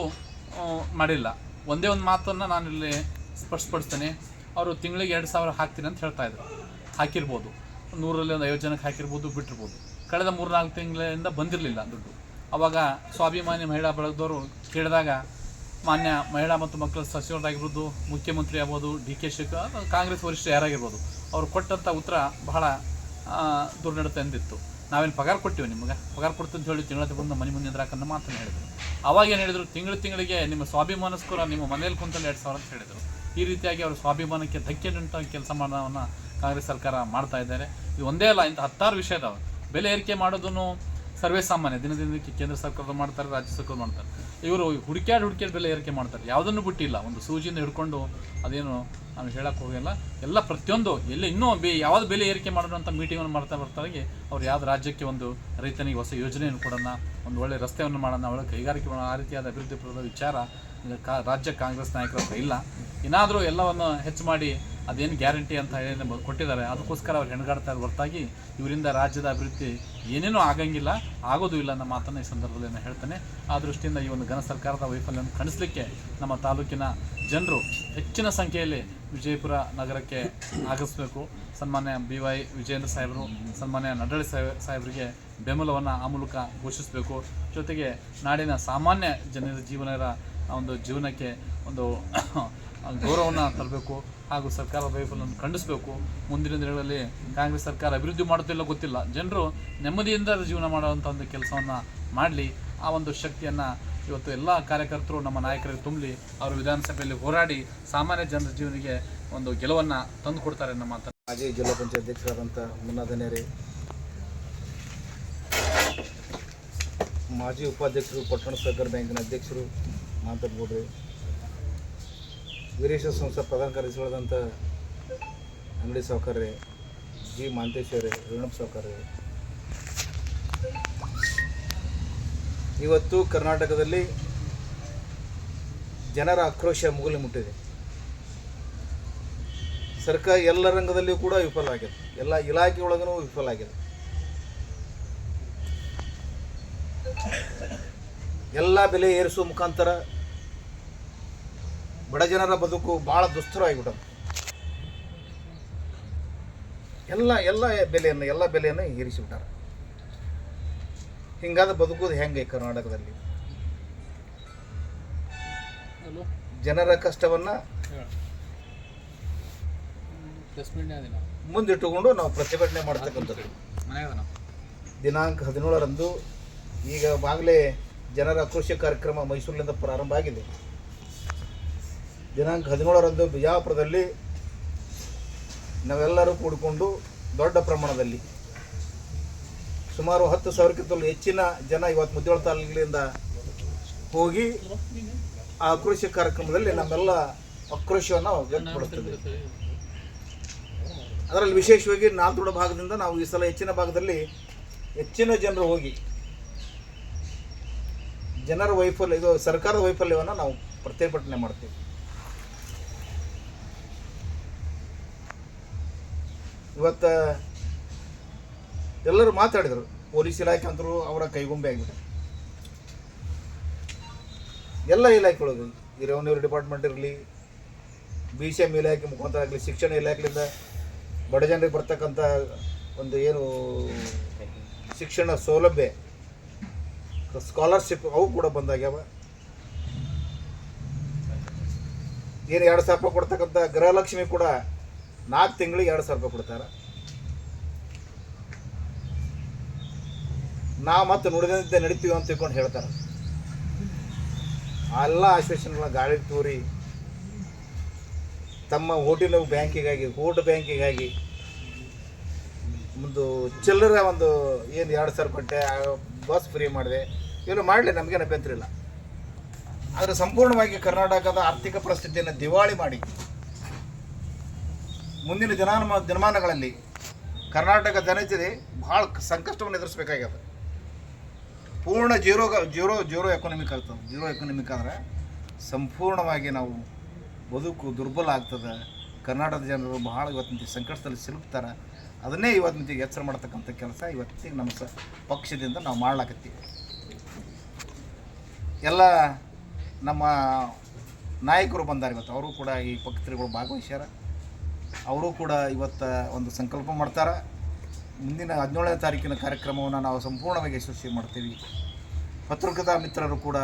ಮಾಡಿಲ್ಲ. ಒಂದೇ ಒಂದು ಮಾತನ್ನು ನಾನು ಇಲ್ಲಿ ಸ್ಪಷ್ಟಪಡಿಸ್ತೇನೆ ಅವರು ತಿಂಗಳಿಗೆ ಎರಡು ಸಾವಿರ ಹಾಕ್ತೀನಿ ಅಂತ ಹೇಳ್ತಾ ಇದ್ರು. ಹಾಕಿರ್ಬೋದು. ನೂರಲ್ಲಿ ಒಂದು ಐವತ್ತು ಜನಕ್ಕೆ ಹಾಕಿರ್ಬೋದು, ಬಿಟ್ಟಿರ್ಬೋದು. ಕಳೆದ ಮೂರು ನಾಲ್ಕು ತಿಂಗಳಿಂದ ಬಂದಿರಲಿಲ್ಲ ದುಡ್ಡು. ಅವಾಗ ಸ್ವಾಭಿಮಾನಿ ಮಹಿಳಾ ಬಳಗದವರು ಕೇಳಿದಾಗ, ಮಾನ್ಯ ಮಹಿಳಾ ಮತ್ತು ಮಕ್ಕಳ ಸಚಿವರಾಗಿರ್ಬೋದು, ಮುಖ್ಯಮಂತ್ರಿ ಆಗ್ಬೋದು, ಡಿ ಕೆ ಶಿವಕುಮಾರ್ ಕಾಂಗ್ರೆಸ್ ವರಿಷ್ಠ ಯಾರಾಗಿರ್ಬೋದು, ಅವ್ರು ಕೊಟ್ಟಂಥ ಉತ್ತರ ಬಹಳ ದುರ್ನಡತೆ ಎಂದಿತ್ತು. ನಾವೇನು ಪಗಾರ ಕೊಟ್ಟಿವಿ ನಿಮಗೆ. ಪಗಾರ ಕೊಡ್ತೀವಿ ಅಂತ ಹೇಳಿ ತಿಂಗಳ ಬಂದು ಮನೆ ಮುಂದೆ ನಿಂದ್ರಾಕನ್ನ ಮಾತನ್ನು ಹೇಳಿದರು. ಅವಾಗ ಏನು ಹೇಳಿದರು? ತಿಂಗಳು ತಿಂಗಳಿಗೆ ನಿಮ್ಮ ಸ್ವಾಭಿಮಾನಸ್ಕರ ನಿಮ್ಮ ಮನೇಲಿ ಕುಂತಲ್ಲಿ ಎರಡು ಸಾವಿರ ಅಂತ ಹೇಳಿದರು. ಈ ರೀತಿಯಾಗಿ ಅವರು ಸ್ವಾಭಿಮಾನಕ್ಕೆ ಧಕ್ಕೆ ನಿಂತ ಕೆಲಸ ಮಾಡೋವನ್ನು ಕಾಂಗ್ರೆಸ್ ಸರ್ಕಾರ ಮಾಡ್ತಾ ಇದ್ದಾರೆ. ಇದು ಒಂದೇ ಅಲ್ಲ, ಇಂಥ ಹತ್ತಾರು ವಿಷಯ ಬೆಲೆ ಏರಿಕೆ ಮಾಡೋದನ್ನು ಸರ್ವೇ ಸಾಮಾನ್ಯ, ದಿನ ದಿನಕ್ಕೆ ಕೇಂದ್ರ ಸರ್ಕಾರದ ಮಾಡ್ತಾರೆ, ರಾಜ್ಯ ಸರ್ಕಾರ ಮಾಡ್ತಾರೆ. ಇವರು ಹುಡುಕ್ಯಾಡ್ ಹುಡುಕ್ಯಾಡ್ ಬೆಲೆ ಏರಿಕೆ ಮಾಡ್ತಾರೆ. ಯಾವುದನ್ನು ಬಿಟ್ಟಿಲ್ಲ. ಒಂದು ಸೂಜಿಯಿಂದ ಹಿಡ್ಕೊಂಡು ಅದೇನು ನಾನು ಹೇಳಕ್ಕೆ ಹೋಗಿಲ್ಲ. ಎಲ್ಲ ಪ್ರತಿಯೊಂದು, ಎಲ್ಲಿ ಇನ್ನೂ ಬೇ, ಯಾವ್ದು ಬೆಲೆ ಏರಿಕೆ ಅಂತ ಮೀಟಿಂಗನ್ನು ಮಾಡ್ತಾ ಬರ್ತಾರೆ ಅವ್ರು ಯಾವ್ದು ರಾಜ್ಯಕ್ಕೆ ಒಂದು ರೈತನಿಗೆ ಹೊಸ ಯೋಜನೆಯನ್ನು ಕೊಡೋಣ, ಒಂದು ಒಳ್ಳೆ ರಸ್ತೆಯನ್ನು ಮಾಡೋಣ, ಒಳ್ಳೆ ಕೈಗಾರಿಕೆ ಮಾಡೋಣ, ಆ ರೀತಿಯಾದ ಅಭಿವೃದ್ಧಿ ಪಡೆದ ವಿಚಾರ ಕಾ, ರಾಜ್ಯ ಕಾಂಗ್ರೆಸ್ ನಾಯಕರ ಇಲ್ಲ. ಏನಾದರೂ ಎಲ್ಲವನ್ನು ಹೆಚ್ಚು ಮಾಡಿ ಅದೇನು ಗ್ಯಾರಂಟಿ ಅಂತ ಹೇಳಿ ಕೊಟ್ಟಿದ್ದಾರೆ, ಅದಕ್ಕೋಸ್ಕರ ಅವ್ರು ಹೆಣಗಾಡ್ತಾ ಇರೋ ಹೊರತಾಗಿ ಇವರಿಂದ ರಾಜ್ಯದ ಅಭಿವೃದ್ಧಿ ಏನೇನೂ ಆಗಂಗಿಲ್ಲ, ಆಗೋದು ಇಲ್ಲ ನಮ್ಮ ಮಾತನ್ನು ಈ ಸಂದರ್ಭದಲ್ಲಿ ನಾನು ಹೇಳ್ತೇನೆ. ಆ ದೃಷ್ಟಿಯಿಂದ ಈ ಒಂದು ಘನ ಸರ್ಕಾರದ ವೈಫಲ್ಯವನ್ನು ಕಣಿಸ್ಲಿಕ್ಕೆ ನಮ್ಮ ತಾಲೂಕಿನ ಜನರು ಹೆಚ್ಚಿನ ಸಂಖ್ಯೆಯಲ್ಲಿ ವಿಜಯಪುರ ನಗರಕ್ಕೆ ಆಗಮಿಸಬೇಕು. ಸನ್ಮಾನ್ಯ ಬಿ ವೈ ವಿಜೇಂದ್ರ ಸಾಹೇಬರು, ಸನ್ಮಾನ್ಯ ನಡಳಿ ಸಾಹೇಬ್ ಸಾಹೇಬರಿಗೆ ಬೆಂಬಲವನ್ನು ಆ ಮೂಲಕ ಘೋಷಿಸಬೇಕು. ಜೊತೆಗೆ ನಾಡಿನ ಸಾಮಾನ್ಯ ಜನರ ಜೀವನರ ಒಂದು ಜೀವನಕ್ಕೆ ಒಂದು ಗೌರವವನ್ನು ತರಬೇಕು. ಹಾಗೂ ಸರ್ಕಾರ ವೈಫಲ್ಯವನ್ನು ಖಂಡಿಸಬೇಕು. ಮುಂದಿನ ದಿನಗಳಲ್ಲಿ ಕಾಂಗ್ರೆಸ್ ಸರ್ಕಾರ ಅಭಿವೃದ್ಧಿ ಮಾಡುತ್ತಿಲ್ಲ ಗೊತ್ತಿಲ್ಲ. ಜನರು ನೆಮ್ಮದಿಯಿಂದ ಜೀವನ ಮಾಡುವಂಥ ಒಂದು ಕೆಲಸವನ್ನು ಮಾಡಲಿ. ಆ ಒಂದು ಶಕ್ತಿಯನ್ನು ಇವತ್ತು ಎಲ್ಲ ಕಾರ್ಯಕರ್ತರು, ನಮ್ಮ ನಾಯಕರಿಗೆ ತುಂಬಲಿ. ಅವರು ವಿಧಾನಸಭೆಯಲ್ಲಿ ಹೋರಾಡಿ ಸಾಮಾನ್ಯ ಜನರ ಜೀವನಿಗೆ ಒಂದು ಗೆಲುವನ್ನು ತಂದು ಕೊಡ್ತಾರೆ ನಮ್ಮ ಮಾಜಿ ಜಿಲ್ಲಾ ಪಂಚಾಯತ್ ಅಧ್ಯಕ್ಷರಾದಂಥ ಮುನ್ನಾದನೇರಿ ಮಾಜಿ ಉಪಾಧ್ಯಕ್ಷರು, ಪಟ್ಟಣ ಸಹಕಾರ ಬ್ಯಾಂಕಿನ ಅಧ್ಯಕ್ಷರು ಮಾತಾಡ್ಬೋಡ್ರಿ ವೀರೇಶ ಸಂಸ್ಥೆ ಪ್ರಧಾನ ಕಾರ್ಯದರ್ಶಿಗಳಾದಂಥ ಅಂಗಡಿ ಸಾವುಕಾರ್ರೆ ಜಿ ಮಾಂತೇಶ್ವರಿ ರೇಣುಪ್ ಸಾವುಕಾರ್ರೆ ಇವತ್ತು ಕರ್ನಾಟಕದಲ್ಲಿ ಜನರ ಆಕ್ರೋಶ ಮುಗಿಲು ಮುಟ್ಟಿದೆ. ಸರ್ಕಾರ ಎಲ್ಲ ರಂಗದಲ್ಲಿಯೂ ಕೂಡ ವಿಫಲ ಆಗಿದೆ. ಎಲ್ಲ ಇಲಾಖೆಯೊಳಗೂ ವಿಫಲ ಆಗಿದೆ. ಎಲ್ಲ ಬೆಲೆ ಏರಿಸುವ ಮುಖಾಂತರ ಬಡ ಜನರ ಬದುಕು ಭಾಳ ದುಸ್ತರ ಆಗಿಬಿಟ್ಟದು ಎಲ್ಲ ಎಲ್ಲ ಬೆಲೆಯನ್ನು ಎಲ್ಲ ಬೆಲೆಯನ್ನು ಏರಿಸಿಬಿಟ್ಟಾರೆ ಹಿಂಗಾದ ಬದುಕೋದು ಹೆಂಗೆ ಕರ್ನಾಟಕದಲ್ಲಿ? ಜನರ ಕಷ್ಟವನ್ನು ಮುಂದಿಟ್ಟುಕೊಂಡು ನಾವು ಪ್ರತಿಭಟನೆ ಮಾಡ್ತಕ್ಕಂಥದ್ದು. ದಿನಾಂಕ ಹದಿನೇಳರಂದು ಈಗ ಆಗಲೇ ಜನರ ಕೃಷಿ ಕಾರ್ಯಕ್ರಮ ಮೈಸೂರಿನಿಂದ ಪ್ರಾರಂಭ ಆಗಿದೆ. ದಿನಾಂಕ ಹದಿನೇಳರಂದು ಬಿಜಾಪುರದಲ್ಲಿ ನಾವೆಲ್ಲರೂ ಕೂಡಿಕೊಂಡು ದೊಡ್ಡ ಪ್ರಮಾಣದಲ್ಲಿ ಸುಮಾರು ಹತ್ತು ಸಾವಿರಕ್ಕಿಂತಲೂ ಹೆಚ್ಚಿನ ಜನ ಇವತ್ತು ಮುದ್ದೇಳ ತಾಲೂಕಿನಿಂದ ಹೋಗಿ ಆ ಆಕ್ರೋಶ ಕಾರ್ಯಕ್ರಮದಲ್ಲಿ ನಮ್ಮೆಲ್ಲ ಆಕ್ರೋಶವನ್ನು ವ್ಯಕ್ತಪಡಿಸ್ತೀವಿ ಅದರಲ್ಲಿ ವಿಶೇಷವಾಗಿ ನಾಲ್ತುಡ ಭಾಗದಿಂದ ನಾವು ಈ ಸಲ ಹೆಚ್ಚಿನ ಭಾಗದಲ್ಲಿ ಹೆಚ್ಚಿನ ಜನರು ಹೋಗಿ ಜನರ ವೈಫಲ್ಯ, ಇದು ಸರ್ಕಾರದ ವೈಫಲ್ಯವನ್ನು ನಾವು ಪ್ರತಿಭಟನೆ ಮಾಡ್ತೀವಿ ಇವತ್ತು ಎಲ್ಲರೂ ಮಾತಾಡಿದರು, ಪೊಲೀಸ್ ಇಲಾಖೆ ಅಂತರೂ ಅವರ ಕೈಗೊಂಬೆ ಆಗಿಬಿಟ್ಟು. ಎಲ್ಲ ಇಲಾಖೆಗಳು ರೆವೆನ್ಯೂ ಡಿಪಾರ್ಟ್ಮೆಂಟ್ ಇರಲಿ, ಬಿ ಸಿ ಎಂ ಇಲಾಖೆ ಮುಖಾಂತರ ಆಗಲಿ, ಶಿಕ್ಷಣ ಇಲಾಖೆಯಿಂದ ಬಡ ಜನರಿಗೆ ಬರ್ತಕ್ಕಂಥ ಒಂದು ಏನು ಶಿಕ್ಷಣ ಸೌಲಭ್ಯ ಸ್ಕಾಲರ್ಶಿಪ್ ಅವು ಕೂಡ ಬಂದಾಗ್ಯಾವ. ಏನು ಎರಡು ಸಾವಿರ ರೂಪಾಯಿ ಕೊಡ್ತಕ್ಕಂಥ ಗೃಹಲಕ್ಷ್ಮಿ ಕೂಡ ನಾಲ್ಕು ತಿಂಗಳಿಗೆ ಎರಡು ಸಾವಿರ ರೂಪಾಯಿ ಕೊಡ್ತಾರೆ. ನಾವು ಮತ್ತೆ ನುಡಿದಂತೆ ನಡಿತೀವಿ ಅಂತ ತಿಳ್ಕೊಂಡು ಹೇಳ್ತಾರೆ. ಎಲ್ಲ ಆಶ್ವಾಸನೆಗಳ ಗಾಳಿ ತೂರಿ, ತಮ್ಮ ಓಟಿನ ಬ್ಯಾಂಕಿಗಾಗಿ, ಓಟ್ ಬ್ಯಾಂಕಿಗಾಗಿ ಒಂದು ಚಿಲ್ಲರೆ ಒಂದು ಏನು ಎರಡು ಸಾವಿರ ಕೊಟ್ಟೆ ಬಸ್ ಫ್ರೀ ಮಾಡಿದೆ. ಇವೆಲ್ಲ ಮಾಡಲಿ, ನಮಗೇನು ಅಭ್ಯಂತರ ಇಲ್ಲ. ಆದರೆ ಸಂಪೂರ್ಣವಾಗಿ ಕರ್ನಾಟಕದ ಆರ್ಥಿಕ ಪರಿಸ್ಥಿತಿಯನ್ನು ದಿವಾಳಿ ಮಾಡಿ. ಮುಂದಿನ ದಿನಾನ ದಿನಮಾನಗಳಲ್ಲಿ ಕರ್ನಾಟಕ ಜನತೆ ಭಾಳ ಸಂಕಷ್ಟವನ್ನು ಎದುರಿಸಬೇಕಾಗ್ಯದ. ಪೂರ್ಣ ಜೀರೋ ಜೀರೋ ಜೀರೋ ಎಕನಾಮಿಕ್ ಆಗ್ತದೆ. ಜೀರೋ ಎಕನಾಮಿಕ್ ಆದರೆ ಸಂಪೂರ್ಣವಾಗಿ ನಾವು ಬದುಕು ದುರ್ಬಲ ಆಗ್ತದೆ. ಕರ್ನಾಟಕದ ಜನರು ಬಹಳ ಇವತ್ತಿನ ಸಂಕಷ್ಟದಲ್ಲಿ ಸಿಲುಕ್ತಾರೆ. ಅದನ್ನೇ ಇವತ್ತಿನ ಎಚ್ಚರ ಮಾಡ್ತಕ್ಕಂಥ ಕೆಲಸ ಇವತ್ತಿಗೆ ನಮ್ಮ ಸ, ಪಕ್ಷದಿಂದ ನಾವು ಮಾಡ್ಲಾಕತ್ತೀವಿ. ಎಲ್ಲ ನಮ್ಮ ನಾಯಕರು ಬಂದಾರ ಇವತ್ತು. ಅವರು ಕೂಡ ಈ ಪಕ್ಷಗಳು ಭಾಗವಹಿಸ್ಯಾರ. ಅವರು ಕೂಡ ಇವತ್ತು ಒಂದು ಸಂಕಲ್ಪ ಮಾಡ್ತಾರೆ. ಮುಂದಿನ ಹದಿನೇಳನೇ ತಾರೀಕಿನ ಕಾರ್ಯಕ್ರಮವನ್ನು ನಾವು ಸಂಪೂರ್ಣವಾಗಿ ಯಶಸ್ವಿ ಮಾಡ್ತೀವಿ. ಪತ್ರಿಕಾ ಮಿತ್ರರು ಕೂಡ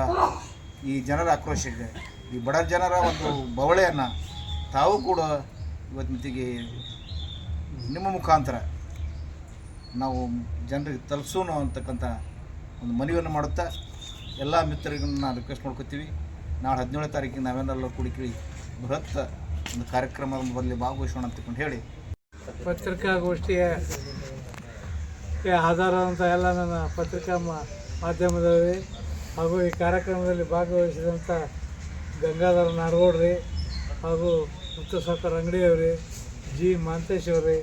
ಈ ಜನರ ಆಕ್ರೋಶಕ್ಕೆ, ಈ ಬಡ ಜನರ ಒಂದು ಬವಳೆಯನ್ನು ತಾವು ಕೂಡ ಇವತ್ತಿಗೆ ನಿಮ್ಮ ಮುಖಾಂತರ ನಾವು ಜನರಿಗೆ ತಲುಪಿಸೋಣ ಅಂತಕ್ಕಂಥ ಒಂದು ಮನವಿಯನ್ನು ಮಾಡುತ್ತಾ, ಎಲ್ಲ ಮಿತ್ರರಿಗೂ ನಾನು ರಿಕ್ವೆಸ್ಟ್ ಮಾಡ್ಕೊತೀವಿ. ನಾಳೆ ಹದಿನೇಳನೇ ತಾರೀಕಿಗೆ ನಾವೆಲ್ಲರೂ ಕೂಡಿಕಿ ಬೃಹತ್ ಒಂದು ಕಾರ್ಯಕ್ರಮದಲ್ಲಿ ಭಾಗವಹಿಸೋಣ ಅಂತ ತಿಳ್ಕೊಂಡು ಹೇಳಿ. ಪತ್ರಿಕಾಗೋಷ್ಠಿಯ ಹಾಜರಾದಂಥ ಎಲ್ಲ ನನ್ನ ಪತ್ರಿಕಾ ಮಾಧ್ಯಮದಲ್ಲಿ ಹಾಗೂ ಈ ಕಾರ್ಯಕ್ರಮದಲ್ಲಿ ಭಾಗವಹಿಸಿದಂಥ ಗಂಗಾಧರ ನಾಡಗೌಡ್ರಿ ಹಾಗೂ ಮುತ್ತು ಸಾಕರ್ ಅಂಗಡಿಯವ್ರಿ, ಜಿ ಮಾಂತೇಶ್ ಅವ್ರಿ,